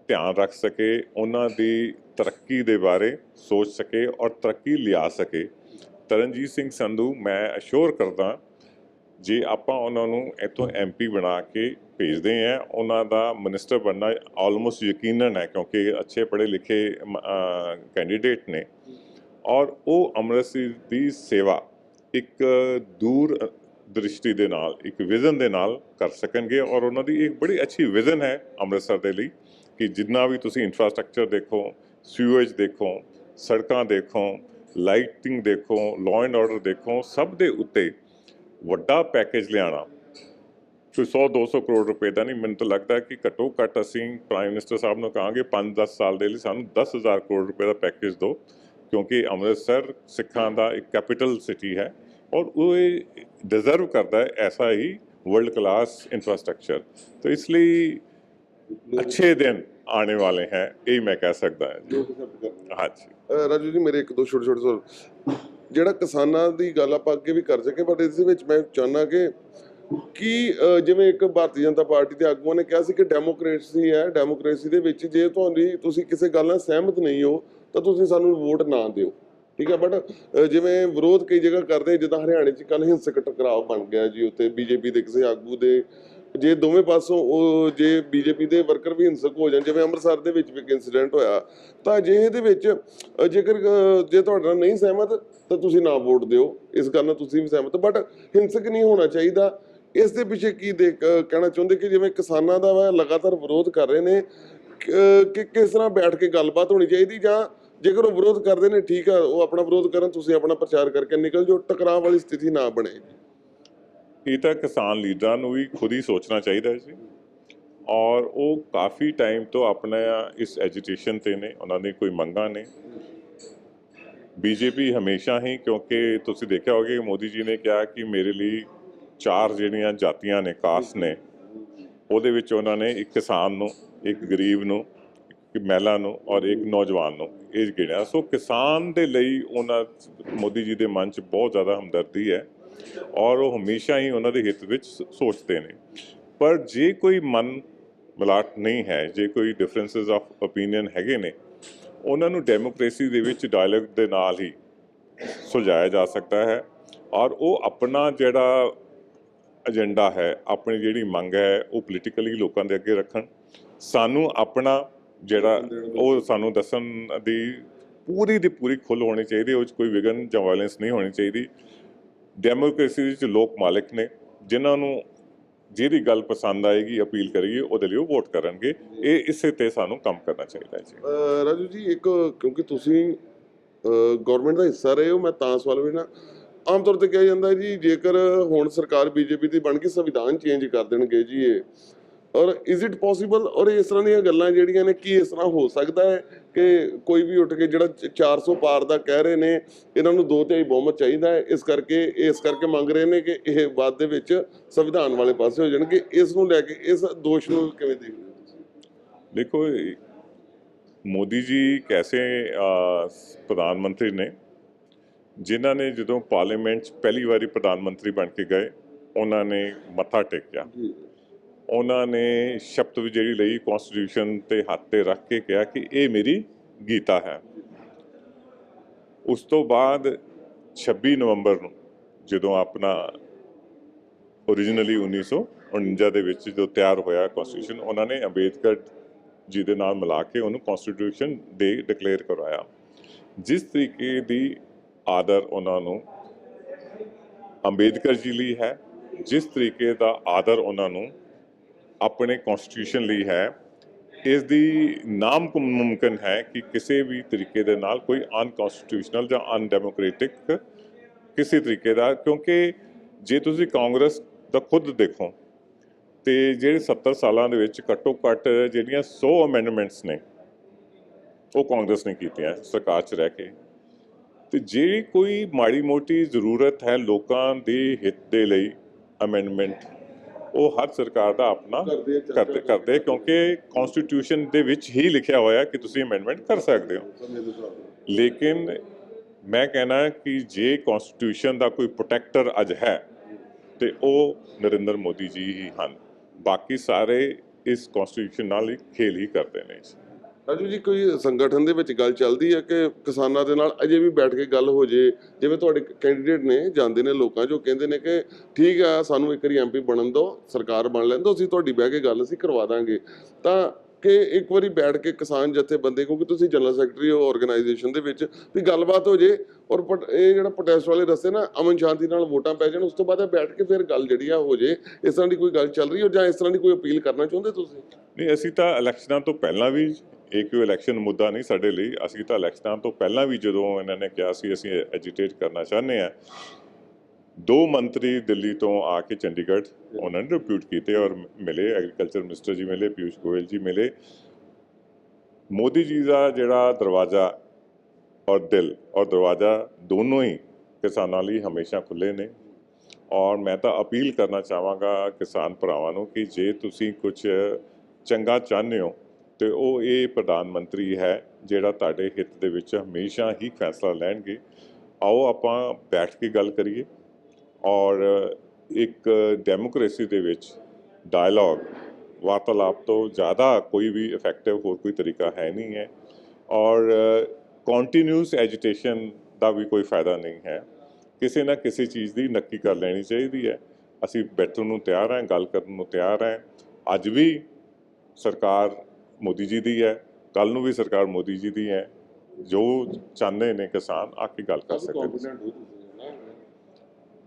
ਧਿਆਨ ਰੱਖ ਸਕੇ, ਉਹਨਾਂ ਦੀ ਤਰੱਕੀ ਦੇ ਬਾਰੇ ਸੋਚ ਸਕੇ ਔਰ ਤਰੱਕੀ ਲਿਆ ਸਕੇ। ਤਰਨਜੀਤ ਸਿੰਘ ਸੰਧੂ, ਮੈਂ ਅਸ਼ੋਰ ਕਰਦਾ ਜੇ ਆਪਾਂ ਉਹਨਾਂ ਨੂੰ ਇੱਥੋਂ ਐਮਪੀ ਬਣਾ ਕੇ ਭੇਜਦੇ ਆ ਉਹਨਾਂ ਦਾ ਮਿਨਿਸਟਰ ਬਣਨਾ ਆਲਮੋਸਟ ਯਕੀਨਨ ਹੈ ਕਿਉਂਕਿ ਅੱਛੇ ਪੜ੍ਹੇ ਲਿਖੇ ਕੈਂਡੀਡੇਟ ਨੇ। ਔਰ ਉਹ ਅੰਮ੍ਰਿਤਸਰ ਦੀ ਸੇਵਾ ਇੱਕ ਦੂਰ ਦ੍ਰਿਸ਼ਟੀ ਦੇ ਨਾਲ, ਇੱਕ ਵਿਜ਼ਨ ਦੇ ਨਾਲ ਕਰ ਸਕਣਗੇ ਔਰ ਉਹਨਾਂ ਦੀ ਇੱਕ ਬੜੀ ਅੱਛੀ ਵਿਜ਼ਨ ਹੈ ਅੰਮ੍ਰਿਤਸਰ ਦੇ ਲਈ ਕਿ ਜਿੰਨਾ ਵੀ ਤੁਸੀਂ ਇਨਫਰਾਸਟ੍ਰਕਚਰ ਦੇਖੋ ਸੀਵੇਜ ਦੇਖੋ, ਸੜਕਾਂ ਦੇਖੋ ਲਾਈਟਿੰਗ ਦੇਖੋ ਲਾਅ ਐਂਡ ਆਰਡਰ ਦੇਖੋ, ਸਭ ਦੇ ਉੱਤੇ ਵੱਡਾ ਪੈਕੇਜ ਲਿਆਣਾ। ਕੋਈ 100 200 ਕਰੋੜ ਰੁਪਏ ਦਾ ਨਹੀਂ ਮੈਨੂੰ ਤਾਂ ਲੱਗਦਾ ਕਿ ਘੱਟੋ ਘੱਟ ਅਸੀਂ ਪ੍ਰਾਈਮ ਮਿਨਿਸਟਰ ਸਾਹਿਬ ਨੂੰ ਕਹਾਂਗੇ 5-10 ਸਾਲ ਦੇ ਲਈ ਸਾਨੂੰ 10000 ਕਰੋੜ ਰੁਪਏ ਦਾ ਪੈਕੇਜ ਦਿਓ ਕਿਉਂਕਿ ਅੰਮ੍ਰਿਤਸਰ ਸਿੱਖਾਂ ਦਾ ਇੱਕ ਕੈਪੀਟਲ ਸਿਟੀ ਹੈ ਔਰ ਉਹ ਡਿਜ਼ਰਵ ਕਰਦਾ ਹੈ ਐਸਾ ਹੀ ਵਰਲਡ ਕਲਾਸ ਇਨਫਰਾਸਟ੍ਰਕਚਰ ਤਾਂ ਇਸ ਲਈ ਅੱਛੇ ਦਿਨ ਆਉਣੇ ਵਾਲੇ ਹੈ ਇਹ ਮੈਂ ਕਹਿ ਸਕਦਾ ਹਾਂ। ਹਾਂਜੀ। ਰਾਜੂ ਜੀ ਮੇਰੇ ਇੱਕ ਦੋ ਛੋਟੇ ਛੋਟੇ ਜਿਹੜਾ ਕਿਸਾਨਾਂ ਦੀ ਗੱਲ ਆਪਾਂ ਅੱਗੇ ਵੀ ਕਰ ਸਕੇ ਬਟ ਇਸ ਦੇ ਵਿੱਚ ਮੈਂ ਚਾਹੁੰਦਾ ਕਿ ਕੀ ਜਿਵੇਂ ਇੱਕ ਭਾਰਤੀ ਜਨਤਾ ਪਾਰਟੀ ਦੇ ਆਗੂਆਂ ਨੇ ਕਿਹਾ ਸੀ ਕਿ ਡੈਮੋਕ੍ਰੇਸੀ ਹੈ, ਡੈਮੋਕ੍ਰੇਸੀ ਦੇ ਵਿੱਚ ਜੇ ਤੁਹਾਡੀ, ਤੁਸੀਂ ਕਿਸੇ ਗੱਲ ਨਾਲ ਸਹਿਮਤ ਨਹੀਂ ਹੋ, ਤਾਂ ਤੁਸੀਂ ਸਾਨੂੰ ਵੋਟ ਨਾ ਦਿਓ। ਠੀਕ ਹੈ ਬਟ ਜਿਵੇਂ ਵਿਰੋਧ ਕਈ ਜਗ੍ਹਾ ਕਰਦੇ ਜਿੱਦਾਂ ਹਰਿਆਣੇ 'ਚ ਕੱਲ ਹਿੰਸਕ ਟਕਰਾਅ ਬਣ ਗਿਆ ਜੀ ਉੱਤੇ ਬੀਜੇਪੀ ਦੇ ਕਿਸੇ ਆਗੂ ਦੇ ਜੇ ਦੋਵੇਂ ਪਾਸੋਂ ਉਹ ਜੇ ਬੀਜੇਪੀ ਦੇ ਵਰਕਰ ਵੀ ਹਿੰਸਕ ਹੋ ਜਾਣ, ਜਿਵੇਂ ਅੰਮ੍ਰਿਤਸਰ ਦੇ ਵਿੱਚ ਵੀ ਇੱਕ ਇਨਸੀਡੈਂਟ ਹੋਇਆ, ਤਾਂ ਜੇ ਇਹਦੇ ਵਿੱਚ ਜੇਕਰ ਜੇ ਤੁਹਾਡੇ ਨਾਲ ਨਹੀਂ ਸਹਿਮਤ, ਤਾਂ ਤੁਸੀਂ ਨਾ ਵੋਟ ਦਿਓ। ਇਸ ਗੱਲ ਨਾਲ ਤੁਸੀਂ ਵੀ ਸਹਿਮਤ ਬਟ ਹਿੰਸਕ ਨਹੀਂ ਹੋਣਾ ਚਾਹੀਦਾ। ਇਸ ਦੇ ਪਿੱਛੇ ਕੀ ਦੇ ਕਹਿਣਾ ਚਾਹੁੰਦੇ ਕਿ ਜਿਵੇਂ ਕਿਸਾਨਾਂ ਦਾ ਵਾ ਲਗਾਤਾਰ ਵਿਰੋਧ ਕਰ ਰਹੇ ਨੇ ਕਿ ਕਿਸ ਤਰ੍ਹਾਂ ਬੈਠ ਕੇ ਗੱਲਬਾਤ ਹੋਣੀ ਚਾਹੀਦੀ ਜਾਂ ਜੇਕਰ ਉਹ ਵਿਰੋਧ ਕਰਦੇ ਨੇ, ਠੀਕ ਆ, ਉਹ ਆਪਣਾ ਵਿਰੋਧ ਕਰਨ, ਤੁਸੀਂ ਆਪਣਾ ਪ੍ਰਚਾਰ ਕਰਕੇ ਨਿਕਲ ਜਾਓ, ਟਕਰਾਅ ਵਾਲੀ ਸਥਿਤੀ ਨਾ ਬਣੇ। ਇਹ ਤਾਂ ਕਿਸਾਨ ਲੀਡਰਾਂ ਨੂੰ ਵੀ ਖੁਦ ਹੀ ਸੋਚਣਾ ਚਾਹੀਦਾ ਹੈ ਜੀ। ਔਰ ਉਹ ਕਾਫੀ ਟਾਈਮ ਤੋਂ ਆਪਣਾ ਇਸ ਐਜੀਟੇਸ਼ਨ ਤੇ ਨੇ, ਉਹਨਾਂ ਦੀ ਕੋਈ ਮੰਗਾਂ ਨੇ। ਬੀਜੇਪੀ ਹਮੇਸ਼ਾ ਹੀ, ਕਿਉਂਕਿ ਤੁਸੀਂ ਦੇਖਿਆ ਹੋਵੇ ਮੋਦੀ ਜੀ ਨੇ ਕਿਹਾ ਕਿ ਮੇਰੇ ਲਈ ਚਾਰ ਜਿਹੜੀਆਂ ਜਾਤੀਆਂ ਨੇ, ਕਾਸਟ ਨੇ, ਉਹਦੇ ਵਿੱਚ ਉਹਨਾਂ ਨੇ ਇੱਕ ਕਿਸਾਨ ਨੂੰ, ਇੱਕ ਗਰੀਬ ਨੂੰ, ਇੱਕ ਮਹਿਲਾ ਨੂੰ ਔਰ ਇੱਕ ਨੌਜਵਾਨ ਨੂੰ ਇਹ ਗਿਣਿਆ। ਸੋ ਕਿਸਾਨ ਦੇ ਲਈ ਉਹਨਾਂ, ਮੋਦੀ ਜੀ ਦੇ ਮਨ 'ਚ ਬਹੁਤ ਜ਼ਿਆਦਾ ਹਮਦਰਦੀ ਹੈ। ਔਰ ਉਹ ਹਮੇਸ਼ਾ ਹੀ ਉਹਨਾਂ ਦੇ ਹਿੱਤ ਵਿੱਚ ਸ- ਸੋਚਦੇ ਨੇ। ਪਰ ਜੇ ਕੋਈ ਮਨ ਮਿਲਾਟ ਨਹੀਂ ਹੈ, ਜੇ ਕੋਈ ਡਿਫਰੈਂਸਸ ਆਫ ਓਪੀਨੀਅਨ ਹੈਗੇ ਨੇ, ਉਹਨਾਂ ਨੂੰ ਡੈਮੋਕ੍ਰੇਸੀ ਦੇ ਵਿੱਚ ਡਾਇਲੌਗ ਦੇ ਨਾਲ ਹੀ ਸੁਲਝਾਇਆ ਜਾ ਸਕਦਾ ਹੈ ਔਰ ਉਹ ਆਪਣਾ ਜਿਹੜਾ ਏਜੰਡਾ ਹੈ, ਆਪਣੀ ਜਿਹੜੀ ਮੰਗ ਹੈ, ਉਹ ਪੋਲੀਟੀਕਲੀ ਲੋਕਾਂ ਦੇ ਅੱਗੇ ਰੱਖਣ। ਸਾਨੂੰ ਆਪਣਾ ਜਿਹੜਾ ਉਹ ਸਾਨੂੰ ਦੱਸਣ ਦੀ ਪੂਰੀ ਦੀ ਪੂਰੀ ਖੁੱਲ੍ਹ ਹੋਣੀ ਚਾਹੀਦੀ ਉਹ 'ਚ ਕੋਈ ਵਿਗਨ ਜਾਂ ਵਾਇਲੈਂਸ ਨਹੀਂ ਹੋਣੀ ਚਾਹੀਦੀ। ਡੈਮੋਕ੍ਰੇਸੀ ਵਿੱਚ ਲੋਕ ਮਾਲਕ ਨੇ, ਜਿਨ੍ਹਾਂ ਨੂੰ ਜਿਹਦੀ ਗੱਲ ਪਸੰਦ ਆਏਗੀ, ਅਪੀਲ ਕਰੇਗੀ, ਉਹਦੇ ਲਈ ਉਹ ਵੋਟ ਕਰਨਗੇ। ਇਹ ਇਸੇ ਤੇ ਸਾਨੂੰ ਕੰਮ ਕਰਨਾ ਚਾਹੀਦਾ ਜੀ। ਰਾਜੂ ਜੀ, ਇੱਕ ਕਿਉਂਕਿ ਤੁਸੀਂ ਗਵਰਨਮੈਂਟ ਦਾ ਹਿੱਸਾ ਰਹੇ ਹੋ, ਮੈਂ ਤਾਂ ਸਵਾਲ ਵੀ ਨਾ, ਆਮ ਤੌਰ ਤੇ ਕਿਹਾ ਜਾਂਦਾ ਜੀ, ਜੇਕਰ ਹੁਣ ਸਰਕਾਰ ਬੀਜੇਪੀ ਦੀ ਬਣ ਕੇ ਸੰਵਿਧਾਨ ਚੇਂਜ ਕਰ ਦੇਣਗੇ ਜੀ ਇਹ। ਔਰ ਇਜ਼ ਇਟ ਪੋਸੀਬਲ ਔਰ ਇਸ ਤਰ੍ਹਾਂ ਦੀਆਂ ਗੱਲਾਂ ਜਿਹੜੀਆਂ ਨੇ ਕੀ ਇਸ ਤਰ੍ਹਾਂ ਹੋ ਸਕਦਾ ਹੈ ਕਿ ਕੋਈ ਵੀ ਉੱਠ ਕੇ ਜਿਹੜਾ ਚ- 400 ਪਾਰ ਦਾ ਕਹਿ ਰਹੇ ਨੇ ਇਹਨਾਂ ਨੂੰ ਦੋ ਤਿਹਾਈ ਬਹੁਮਤ ਚਾਹੀਦਾ ਹੈ। ਇਸ ਕਰਕੇ ਇਸ ਕਰਕੇ ਮੰਗ ਰਹੇ ਨੇ ਕਿ ਇਹ ਬਾਅਦ ਦੇ ਵਿੱਚ ਸੰਵਿਧਾਨ ਵਾਲੇ ਪਾਸੇ ਹੋ ਜਾਣਗੇ ਇਸ ਨੂੰ ਲੈ ਕੇ ਇਸ ਦੋਸ਼ ਨੂੰ ਕਿਵੇਂ ਦੇਖਦੇ ਹੋ ਦੇਖੋ ਮੋਦੀ ਜੀ ਕੈਸੇ ਪ੍ਰਧਾਨ ਮੰਤਰੀ ਨੇ ਜਿਨ੍ਹਾਂ ਨੇ ਜਦੋਂ ਪਾਰਲੀਮੈਂਟ 'ਚ ਪਹਿਲੀ ਵਾਰੀ ਪ੍ਰਧਾਨ ਮੰਤਰੀ ਬਣ ਕੇ ਗਏ ਉਹਨਾਂ ਨੇ ਮੱਥਾ ਟੇਕਿਆ। ਉਹਨਾਂ ਨੇ ਸ਼ਬਦ ਵੀ ਜਿਹੜੀ ਲਈ ਕਨਸਟੀਟਿਊਸ਼ਨ ਤੇ ਹੱਥ ਤੇ ਰੱਖ ਕੇ ਕਿਹਾ ਕਿ ਇਹ ਮੇਰੀ ਗੀਤਾ ਹੈ। ਉਸ ਤੋਂ ਬਾਅਦ 26 ਨਵੰਬਰ ਨੂੰ ਜਦੋਂ ਆਪਣਾ ਓਰੀਜਨਲੀ 1949 ਦੇ ਵਿੱਚ ਜੋ ਤਿਆਰ ਹੋਇਆ ਕਨਸਟੀਟਿਊਸ਼ਨ ਉਹਨਾਂ ਨੇ ਅੰਬੇਦਕਰ ਜੀ ਦੇ ਨਾਲ ਮਿਲਾ ਕੇ ਉਹਨੂੰ ਕਨਸਟੀਟਿਊਸ਼ਨ ਡੇ ਡਿਕਲੇਅਰ ਕਰਵਾਇਆ। ਜਿਸ ਤਰੀਕੇ ਦੀ ਆਦਰ ਉਹਨਾਂ ਨੂੰ ਅੰਬੇਦਕਰ ਜੀ ਲਈ ਹੈ, ਜਿਸ ਤਰੀਕੇ ਦਾ ਆਦਰ ਉਹਨਾਂ ਨੂੰ ਆਪਣੇ ਕਨਸਟੀਟਿਊਸ਼ਨ ਲਈ ਹੈ ਇਸ ਦੀ ਨਾਮ ਮੁਮਕਿਨ ਹੈ ਕਿ ਕਿਸੇ ਵੀ ਤਰੀਕੇ ਦੇ ਨਾਲ ਕੋਈ ਅਨਕਨਸਟੀਟਿਊਸ਼ਨਲ ਜਾਂ ਅਨਡੈਮੋਕ੍ਰੈਟਿਕ ਕਿਸੇ ਤਰੀਕੇ ਦਾ, ਕਿਉਂਕਿ ਜੇ ਤੁਸੀਂ ਕਾਂਗਰਸ ਦਾ ਖੁਦ ਦੇਖੋ, ਤੇ ਜਿਹੜੇ 70 ਸਾਲਾਂ ਦੇ ਵਿੱਚ ਘੱਟੋ ਘੱਟ ਜਿਹੜੀਆਂ 100 ਅਮੈਂਡਮੈਂਟਸ ਨੇ, ਉਹ ਕਾਂਗਰਸ ਨੇ ਕੀਤੀਆਂ ਸਰਕਾਰ 'ਚ ਰਹਿ ਕੇ। ਤੇ ਜਿਹੜੀ ਕੋਈ ਮਾੜੀ ਮੋਟੀ ਜ਼ਰੂਰਤ ਹੈ ਲੋਕਾਂ ਦੇ ਹਿੱਤ ਦੇ ਲਈ ਅਮੈਂਡਮੈਂਟ ਉਹ ਹਰ ਸਰਕਾਰ ਦਾ ਆਪਣਾ ਕਰਦੇ ਕਰਦੇ ਕਿਉਂਕਿ ਕਨਸਟੀਟਿਊਸ਼ਨ ਦੇ ਵਿੱਚ ਹੀ ਲਿਖਿਆ ਹੋਇਆ ਕਿ ਤੁਸੀਂ ਅਮੈਂਡਮੈਂਟ ਕਰ ਸਕਦੇ ਹੋ। ਲੇਕਿਨ ਮੈਂ ਕਹਿਣਾ ਕਿ ਜੇ ਕਨਸਟੀਟਿਊਸ਼ਨ ਦਾ ਕੋਈ ਪ੍ਰੋਟੈਕਟਰ ਅੱਜ ਹੈ ਤੇ ਉਹ ਨਰਿੰਦਰ ਮੋਦੀ ਜੀ ਹੀ ਹਨ। ਬਾਕੀ ਸਾਰੇ ਇਸ ਕਨਸਟੀਟਿਊਸ਼ਨ ਨਾਲ ਖੇਲ ਹੀ ਕਰਦੇ ਨੇ ਜੀ। ਰਾਜੂ ਜੀ, ਕੋਈ ਸੰਗਠਨ ਦੇ ਵਿੱਚ ਗੱਲ ਚੱਲਦੀ ਹੈ ਕਿ ਕਿਸਾਨਾਂ ਦੇ ਨਾਲ ਅਜੇ ਵੀ ਬੈਠ ਕੇ ਗੱਲ ਹੋ ਜੇ? ਜਿਵੇਂ ਤੁਹਾਡੇ ਕੈਂਡੀਡੇਟ ਨੇ, ਜਾਂਦੇ ਨੇ ਲੋਕਾਂ ਜੋ ਕਹਿੰਦੇ ਨੇ ਕਿ ਠੀਕ ਆ, ਸਾਨੂੰ ਇੱਕ ਵਾਰੀ ਐਮਪੀ ਬਣਨ ਦਿਓ, ਸਰਕਾਰ ਬਣ ਲੈਣ ਦਿਓ, ਅਸੀਂ ਤੁਹਾਡੀ ਬਹਿ ਕੇ ਗੱਲ ਅਸੀਂ ਕਰਵਾ ਦਾਂਗੇ। ਤਾਂ ਕਿ ਇੱਕ ਵਾਰੀ ਬੈਠ ਕੇ ਕਿਸਾਨ ਜਥੇਬੰਦੀ, ਕਿਉਂਕਿ ਤੁਸੀਂ ਜਨਰਲ ਸੈਕਟਰੀ ਹੋ ਆਰਗੇਨਾਈਜੇਸ਼ਨ ਦੇ ਵਿੱਚ, ਵੀ ਗੱਲਬਾਤ ਹੋ ਜੇ, ਔਰ ਪਟ- ਇਹ ਜਿਹੜਾ ਪ੍ਰੋਟੈਸਟ ਵਾਲੇ ਰਸਤੇ ਨਾ, ਅਮਨ ਸ਼ਾਂਤੀ ਨਾਲ ਵੋਟਾਂ ਪੈ ਜਾਣ, ਉਸ ਤੋਂ ਬਾਅਦ ਇਹ ਬੈਠ ਕੇ ਫਿਰ ਗੱਲ ਜਿਹੜੀ ਆ ਹੋ ਜੇ। ਇਸ ਤਰ੍ਹਾਂ ਦੀ ਕੋਈ ਗੱਲ ਚੱਲ ਰਹੀ ਹੋ ਜਾਂ ਇਸ ਤਰ੍ਹਾਂ ਦੀ ਕੋਈ ਅਪੀਲ ਕਰਨਾ ਚਾਹੁੰਦੇ ਤੁਸੀਂ? ਨਹੀਂ, ਅਸੀਂ ਤਾਂ ਇਲੈਕਸ਼ਨਾਂ ਤੋਂ ਪਹਿਲਾਂ ਵੀ ਇਹ ਕੋਈ ਇਲੈਕਸ਼ਨ ਮੁੱਦਾ ਨਹੀਂ ਸਾਡੇ ਲਈ। ਅਸੀਂ ਤਾਂ ਇਲੈਕਸ਼ਨਾਂ ਤੋਂ ਪਹਿਲਾਂ ਵੀ ਜਦੋਂ ਇਹਨਾਂ ਨੇ ਕਿਹਾ ਸੀ, ਅਸੀਂ ਐਜੀਟੇਟ ਕਰਨਾ ਚਾਹੁੰਦੇ ਆ ਦੋ ਮੰਤਰੀ ਦਿੱਲੀ ਤੋਂ ਆ ਕੇ ਚੰਡੀਗੜ੍ਹ, ਉਹਨਾਂ ਨੇ ਰਿਪਿਊਟ ਕੀਤੇ ਔਰ ਮਿਲੇ ਐਗਰੀਕਲਚਰ ਮਿਨਿਸਟਰ ਜੀ ਮਿਲੇ ਪਿਊਸ਼ ਗੋਇਲ ਜੀ ਮਿਲੇ। ਮੋਦੀ ਜੀ ਦਾ ਜਿਹੜਾ ਦਰਵਾਜ਼ਾ ਔਰ ਦਿਲ ਔਰ ਦਰਵਾਜ਼ਾ ਦੋਨੋਂ ਹੀ ਕਿਸਾਨਾਂ ਲਈ ਹਮੇਸ਼ਾ ਖੁੱਲੇ ਨੇ। ਔਰ ਮੈਂ ਤਾਂ ਅਪੀਲ ਕਰਨਾ ਚਾਹਾਂਗਾ ਕਿਸਾਨ ਭਰਾਵਾਂ ਨੂੰ ਕਿ ਜੇ ਤੁਸੀਂ ਕੁਝ ਚੰਗਾ ਚਾਹੁੰਦੇ ਹੋ ਤੇ ਉਹ ਇਹ ਪ੍ਰਧਾਨ ਮੰਤਰੀ ਹੈ, ਜਿਹੜਾ ਤੁਹਾਡੇ ਹਿੱਤ ਦੇ ਵਿੱਚ ਹਮੇਸ਼ਾ ਹੀ ਫੈਸਲਾ ਲੈਣਗੇ। ਆਓ ਆਪਾਂ ਬੈਠ ਕੇ ਗੱਲ ਕਰੀਏ। ਔਰ ਇੱਕ ਡੈਮੋਕ੍ਰੇਸੀ ਦੇ ਵਿੱਚ ਡਾਇਲੌਗ ਵਾਰਤਾਲਾਪ ਤੋਂ ਜ਼ਿਆਦਾ ਕੋਈ ਵੀ ਇਫੈਕਟਿਵ ਹੋਰ ਕੋਈ ਤਰੀਕਾ ਹੈ ਨਹੀਂ ਹੈ। ਔਰ ਕੰਟੀਨਿਊਸ ਐਜੀਟੇਸ਼ਨ ਦਾ ਵੀ ਕੋਈ ਫਾਇਦਾ ਨਹੀਂ ਹੈ। ਕਿਸੇ ਨਾ ਕਿਸੇ ਚੀਜ਼ ਦੀ ਨੱਕੀ ਕਰ ਲੈਣੀ ਚਾਹੀਦੀ ਹੈ। ਅਸੀਂ ਬੈਠਣ ਨੂੰ ਤਿਆਰ ਹਾਂ, ਗੱਲ ਕਰਨ ਨੂੰ ਤਿਆਰ ਹਾਂ। ਅੱਜ ਵੀ ਸਰਕਾਰ ਮੋਦੀ ਜੀ ਦੀ ਹੈ ਕੱਲ ਨੂੰ ਵੀ ਸਰਕਾਰ ਮੋਦੀ ਜੀ ਦੀ ਹੈ ਜੋ ਚਾਹੁੰਦੇ ਨੇ ਕਿਸਾਨ ਆ ਕੇ ਗੱਲ ਕਰ ਸਕਦੇ ਨੇ।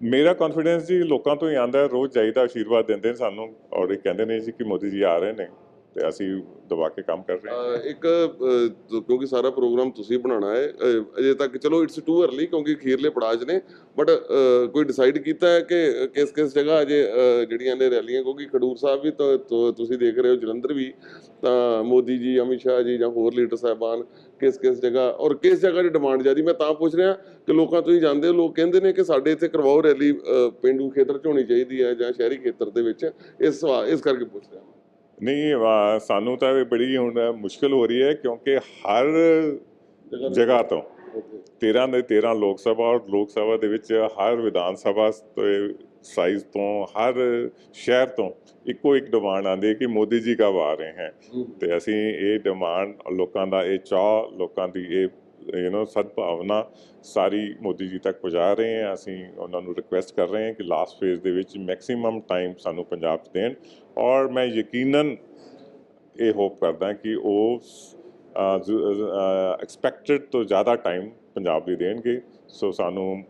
ਮੇਰਾ ਕੌਨਫੀਡੈਂਸ ਜੀ ਲੋਕਾਂ ਤੋਂ ਹੀ ਆਂਦਾ ਹੈ ਰੋਜ਼ ਜਾਈਦਾ ਆਸ਼ੀਰਵਾਦ ਦਿੰਦੇ ਨੇ ਸਾਨੂੰ ਔਰ ਇਹ ਕਹਿੰਦੇ ਨੇ ਜੀ ਕਿ ਮੋਦੀ ਜੀ ਆ ਰਹੇ ਨੇ। ਤੇ ਅਸੀਂ ਦਬਾ ਕੇ ਕੰਮ ਕਰ ਰਹੇ ਹਾਂ। ਇੱਕ ਅਹ, ਕਿਉਂਕਿ ਸਾਰਾ ਪ੍ਰੋਗਰਾਮ ਤੁਸੀਂ ਬਣਾਉਣਾ ਹੈ ਅਹ, ਅਜੇ ਤੱਕ ਚਲੋ ਇਟਸ ਟੂ अर्ਲੀ ਕਿਉਂਕਿ ਖੀਰਲੇ ਪੜਾਅ 'ਚ ਨੇ ਬਟ ਕੋਈ ਡਿਸਾਈਡ ਕੀਤਾ ਹੈ ਕਿ ਕਿਸ ਕਿਸ ਜਗ੍ਹਾ ਅਜੇ ਅਹ, ਜਿਹੜੀਆਂ ਨੇ ਰੈਲੀਆਂ ਕਿਉਂਕਿ ਖਡੂਰ ਸਾਹਿਬ ਵੀ ਤਾਂ ਤੁ- ਤੁਸੀਂ ਦੇਖ ਰਹੇ ਹੋ ਜਲੰਧਰ ਵੀ ਤਾਂ ਮੋਦੀ ਜੀ ਅਮਿਤ ਸ਼ਾਹ ਜੀ ਜਾਂ ਹੋਰ ਲੀਡਰ ਸਾਹਿਬਾਨ ਕਿਸ ਕਿਸ ਜਗ੍ਹਾ ਔਰ ਕਿਸ ਜਗ੍ਹਾ ਦੀ ਡਿਮਾਂਡ ਜਿਆਦੀ ਮੈਂ ਤਾਂ ਪੁੱਛ ਰਿਹਾ ਕਿ ਲੋਕਾਂ ਤੁਸੀਂ ਹੀ ਜਾਂਦੇ ਹੋ ਲੋਕ ਕਹਿੰਦੇ ਨੇ ਕਿ ਸਾਡੇ ਇੱਥੇ ਕਰਵਾਓ ਰੈਲੀ ਅਹ, ਪਿੰਡੂ ਖੇਤਰ 'ਚ ਹੋਣੀ ਚਾਹੀਦੀ ਹੈ ਜਾਂ ਸ਼ਹਿਰੀ ਖੇਤਰ ਦੇ ਵਿੱਚ ਇਸ ਸਵਾ- ਇਸ ਕਰਕੇ ਪੁੱਛ ਰਿਹਾ ਨਹੀਂ ਸਾਨੂੰ ਤਾਂ ਇਹ ਬੜੀ ਹੁਣ ਮੁਸ਼ਕਲ ਹੋ ਰਹੀ ਹੈ ਕਿਉਂਕਿ ਹਰ ਜਗ੍ਹਾ ਤੋਂ Okay. 13 ਦੇ 13 ਲੋਕ ਸਭਾ ਔਰ ਲੋਕ ਸਭਾ ਦੇ ਵਿੱਚ ਹਰ ਵਿਧਾਨ ਸਭਾ ਸਾਈਜ਼ ਤੋਂ ਹਰ ਸ਼ਹਿਰ ਤੋਂ ਇੱਕੋ ਇੱਕ ਡਿਮਾਂਡ ਆਉਂਦੀ ਹੈ ਕਿ ਮੋਦੀ ਜੀ ਕਬ ਆ ਰਹੇ ਹੈ ਤੇ ਅਸੀਂ ਇਹ ਡਿਮਾਂਡ ਲੋਕਾਂ ਦਾ ਇਹ ਚਾਹ ਲੋਕਾਂ ਦੀ ਇਹ ਯੂ نو ਸਦਭਾਵਨਾ ਸਾਰੀ ਮੋਦੀ ਜੀ ਤੱਕ ਪਹੁੰਚਾ ਰਹੇ ਹਾਂ। ਅਸੀਂ ਉਹਨਾਂ ਨੂੰ ਰਿਕੁਐਸਟ ਕਰ ਰਹੇ ਹਾਂ ਕਿ ਲਾਸਟ ਫੇਜ਼ ਦੇ ਵਿੱਚ ਮੈਕਸਿਮਮ ਟਾਈਮ ਸਾਨੂੰ ਪੰਜਾਬ 'ਚ ਦੇਣ। ਔਰ ਮੈਂ ਯਕੀਨਨ ਇਹ ਹੋਪ ਕਰਦਾ ਕਿ ਉਹ ਐਕਸਪੈਕਟਡ ਤੋਂ ਜ਼ਿਆਦਾ ਟਾਈਮ ਪੰਜਾਬ ਲਈ ਦੇਣਗੇ। ਸੋ ਸਾਨੂੰ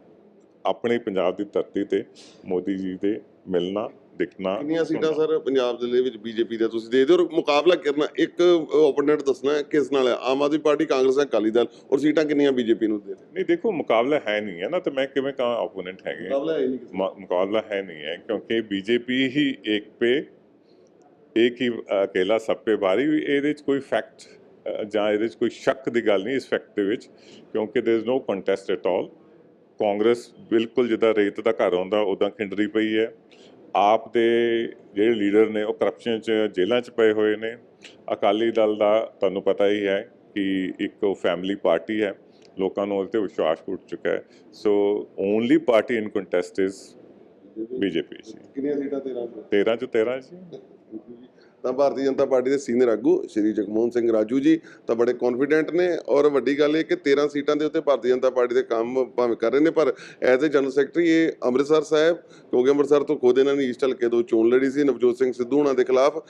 ਆਪਣੇ ਪੰਜਾਬ ਦੀ ਧਰਤੀ ਤੇ ਮੋਦੀ ਜੀ ਦੇ ਮਿਲਣਾ ਦਿਖਣਾ ਕਿੰਨੀਆਂ ਸੀਟਾਂ ਸੁਣਨਾ। ਸਰ ਪੰਜਾਬ ਦੇ ਲਈ ਵਿੱਚ ਬੀਜੇਪੀ ਦਾ ਤੁਸੀਂ ਦੇ ਦਿਓ ਔਰ ਮੁਕਾਬਲਾ ਕਰਨਾ ਇੱਕ ਓਪੋਨੈਂਟ ਦੱਸਣਾ ਹੈ ਕਿਸ ਨਾਲ ਹੈ ਆਮ ਆਦਮੀ ਪਾਰਟੀ ਕਾਂਗਰਸ ਹੈ ਅਕਾਲੀ ਦਲ ਔਰ ਸੀਟਾਂ ਕਿੰਨੀਆਂ ਬੀਜੇਪੀ ਨੂੰ ਦੇ ਰਹੇ ਨਹੀਂ ਦੇਖੋ ਮੁਕਾਬਲਾ ਹੈ ਨਹੀਂ ਹੈ ਨਾ ਤਾਂ ਮੈਂ ਕਿਵੇਂ ਕਹਾਂ ਆਪੋਨੈਂਟ ਹੈਗੇ ਮੁਕਾਬਲਾ ਹੈ ਹੀ ਨਹੀਂ ਕਿਸੇ ਮੁ- ਮੁਕਾਬਲਾ ਹੈ ਨਹੀਂ ਹੈ ਕਿਉਂਕਿ ਬੀਜੇਪੀ ਹੀ ਇੱਕ पे ਇੱਕ ਹੀ ਅਕੇਲਾ ਸਭ पे ਭਾਰੀ ਇਹਦੇ ਚ ਕੋਈ ਫੈਕਟ ਜਾਂ ਇਹਦੇ ਚ ਕੋਈ ਸ਼ੱਕ ਦੀ ਗੱਲ ਨਹੀਂ ਇਸ ਫੈਕਟ ਦੇ ਵਿੱਚ ਕਿਉਂਕਿ there is no contest at all Congress ਬਿਲਕੁਲ ਜਿੱਦਾਂ ਰੇਤ ਦਾ ਘਰ ਹੁੰਦਾ ਉਦਾਂ ਖਿੰਡਰੀ ਪਈ ਹੈ ਆਪ ਦੇ ਜਿਹੜੇ ਲੀਡਰ ਨੇ ਉਹ ਕਰਪਸ਼ਨ ਚ ਜੇਲ੍ਹਾਂ ਚ ਪਏ ਹੋਏ ਨੇ। ਅਕਾਲੀ ਦਲ ਦਾ ਤੁਹਾਨੂੰ ਪਤਾ ਹੀ ਹੈ ਕਿ ਇੱਕ ਫੈਮਿਲੀ ਪਾਰਟੀ ਹੈ। ਲੋਕਾਂ ਨੂੰ ਉਹਦੇ ਤੇ ਵਿਸ਼ਵਾਸ ਉੱਠ ਚੁੱਕਾ ਹੈ। So only party in contest is BJP ji. ਕਿੰਨੀਆਂ ਸੀਟਾਂ 13 13 ਚ 13 ਜੀ। ਤਾਂ ਭਾਰਤੀ ਜਨਤਾ ਪਾਰਟੀ ਦੇ ਸੀਨੀਅਰ ਆਗੂ ਸ਼੍ਰੀ ਜਗਮੋਹਨ ਸਿੰਘ ਰਾਜੂ ਜੀ ਤਾਂ ਬੜੇ ਕੌਨਫੀਡੈਂਟ ਨੇ ਔਰ ਵੱਡੀ ਗੱਲ ਇਹ ਕਿ 13 ਸੀਟਾਂ ਦੇ ਉੱਤੇ ਭਾਰਤੀ ਜਨਤਾ ਪਾਰਟੀ ਦੇ ਕੰਮ ਭਾਵੇਂ ਕਰ ਰਹੇ ਨੇ, ਪਰ ਐਜ਼ ਅ ਜਨਰਲ ਸੈਕਟਰੀ ਇਹ ਅੰਮ੍ਰਿਤਸਰ ਸਾਹਿਬ, ਕਿਉਂਕਿ ਅੰਮ੍ਰਿਤਸਰ ਤੋਂ ਖੁਦ ਇਹਨਾਂ ਨੇ ਈਸਟ ਹਲਕੇ ਤੋਂ ਚੋਣ ਲੜੀ ਸੀ, ਨਵਜੋਤ ਸਿੰਘ ਸਿੱਧੂ ਉਹਨਾਂ ਦੇ ਖਿਲਾਫ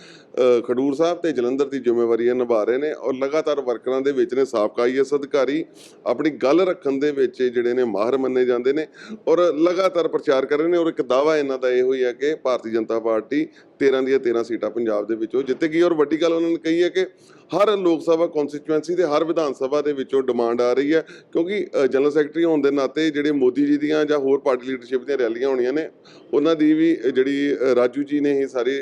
ਖਡੂਰ ਸਾਹਿਬ ਤੇ ਜਲੰਧਰ ਦੀ ਜ਼ਿੰਮੇਵਾਰੀ ਇਹ ਨਿਭਾ ਰਹੇ ਨੇ ਔਰ ਲਗਾਤਾਰ ਵਰਕਰਾਂ ਦੇ ਵਿੱਚ ਨੇ ਸਾਬਕਾ ਆਈਐਸ ਅਧਿਕਾਰੀ, ਆਪਣੀ ਗੱਲ ਰੱਖਣ ਦੇ ਵਿੱਚ ਜਿਹੜੇ ਨੇ ਮਾਹਰ ਮੰਨੇ ਜਾਂਦੇ ਨੇ ਔਰ ਲਗਾਤਾਰ ਪ੍ਰਚਾਰ ਕਰ ਰਹੇ ਨੇ ਔਰ ਇੱਕ ਦਾਵਾ ਇਹਨਾਂ ਦਾ ਇਹ ਹੋਈ ਹੈ ਕਿ ਭਾਰਤੀ ਜਨਤਾ ਪਾਰਟੀ 13 ਦੀਆਂ 13 ਸੀਟਾਂ ਪੰਜਾਬ ਦੇ ਵਿੱਚੋਂ ਜਿੱਤੇਗੀ ਔਰ ਵੱਡੀ ਗੱਲ ਉਹਨਾਂ ਨੇ ਕਹੀ ਹੈ ਕਿ ਹਰ ਲੋਕ ਸਭਾ ਕਨਸਟੀਚੁਐਂਸੀ ਦੇ, ਹਰ ਵਿਧਾਨ ਸਭਾ ਦੇ ਵਿੱਚੋਂ ਡਿਮਾਂਡ ਆ ਰਹੀ ਹੈ, ਕਿਉਂਕਿ ਜਨਰਲ ਸੈਕਟਰੀ ਹੋਣ ਦੇ ਨਾਤੇ ਜਿਹੜੇ ਮੋਦੀ ਜੀ ਦੀਆਂ ਜਾਂ ਹੋਰ ਪਾਰਟੀ ਲੀਡਰਸ਼ਿਪ ਦੀਆਂ ਰੈਲੀਆਂ ਹੋਣੀਆਂ ਨੇ, ਉਹਨਾਂ ਦੀ ਵੀ ਜਿਹੜੀ ਰਾਜੂ ਜੀ ਨੇ ਇਹ ਸਾਰੀ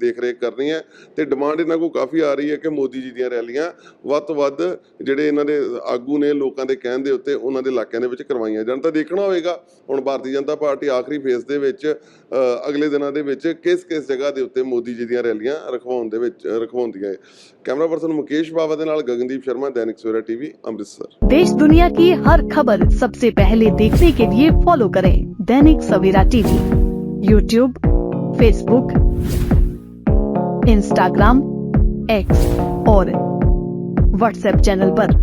ਦੇਖ ਰੇਖ ਕਰਨੀ ਹੈ ਤੇ ਡਿਮਾਂਡ ਇਹਨਾਂ ਕੋਲ ਕਾਫੀ ਆ ਰਹੀ ਹੈ ਕਿ ਮੋਦੀ ਜੀ ਦੀਆਂ ਰੈਲੀਆਂ ਵੱਧ ਤੋਂ ਵੱਧ ਜਿਹੜੇ ਇਹਨਾਂ ਦੇ ਆਗੂ ਨੇ ਲੋਕਾਂ ਦੇ ਕਹਿਣ ਦੇ ਉੱਤੇ ਉਹਨਾਂ ਦੇ ਇਲਾਕਿਆਂ ਦੇ ਵਿੱਚ ਕਰਵਾਈਆਂ ਜਾਣ। ਤਾਂ ਦੇਖਣਾ ਹੋਵੇਗਾ, ਹੁਣ ਭਾਰਤੀ ਜਨਤਾ ਪਾਰਟੀ ਆਖਰੀ ਫੇਸ ਦੇ ਵਿੱਚ ਅਗਲੇ ਦਿਨਾਂ ਦੇ ਵਿੱਚ ਕਿਸ ਕਿਸ ਜਗ੍ਹਾ ਦੇ ਉੱਤੇ ਮੋਦੀ ਜੀ ਦੀਆਂ ਰੈਲੀਆਂ ਰਖਵਾਉਣ ਦੇ ਵਿੱਚ ਰਖਵਾਉਂਦੀਆਂ ਹੈ। ਕੈਮਰਾ ਪਰਸਨ ਮੁਕੇਸ਼ ਬਾਵਾ ਦੇ ਨਾਲ ਗਗਨਦੀਪ ਸ਼ਰਮਾ ਦੈਨਿਕ ਸਵੇਰਾ ਟੀਵੀ ਅੰਮ੍ਰਿਤਸਰ देश दुनिया की हर खबर सबसे पहले देखने के लिए फॉलो करें Dainik Savera TV YouTube Facebook Instagram X और व्हाट्सएप चैनल पर।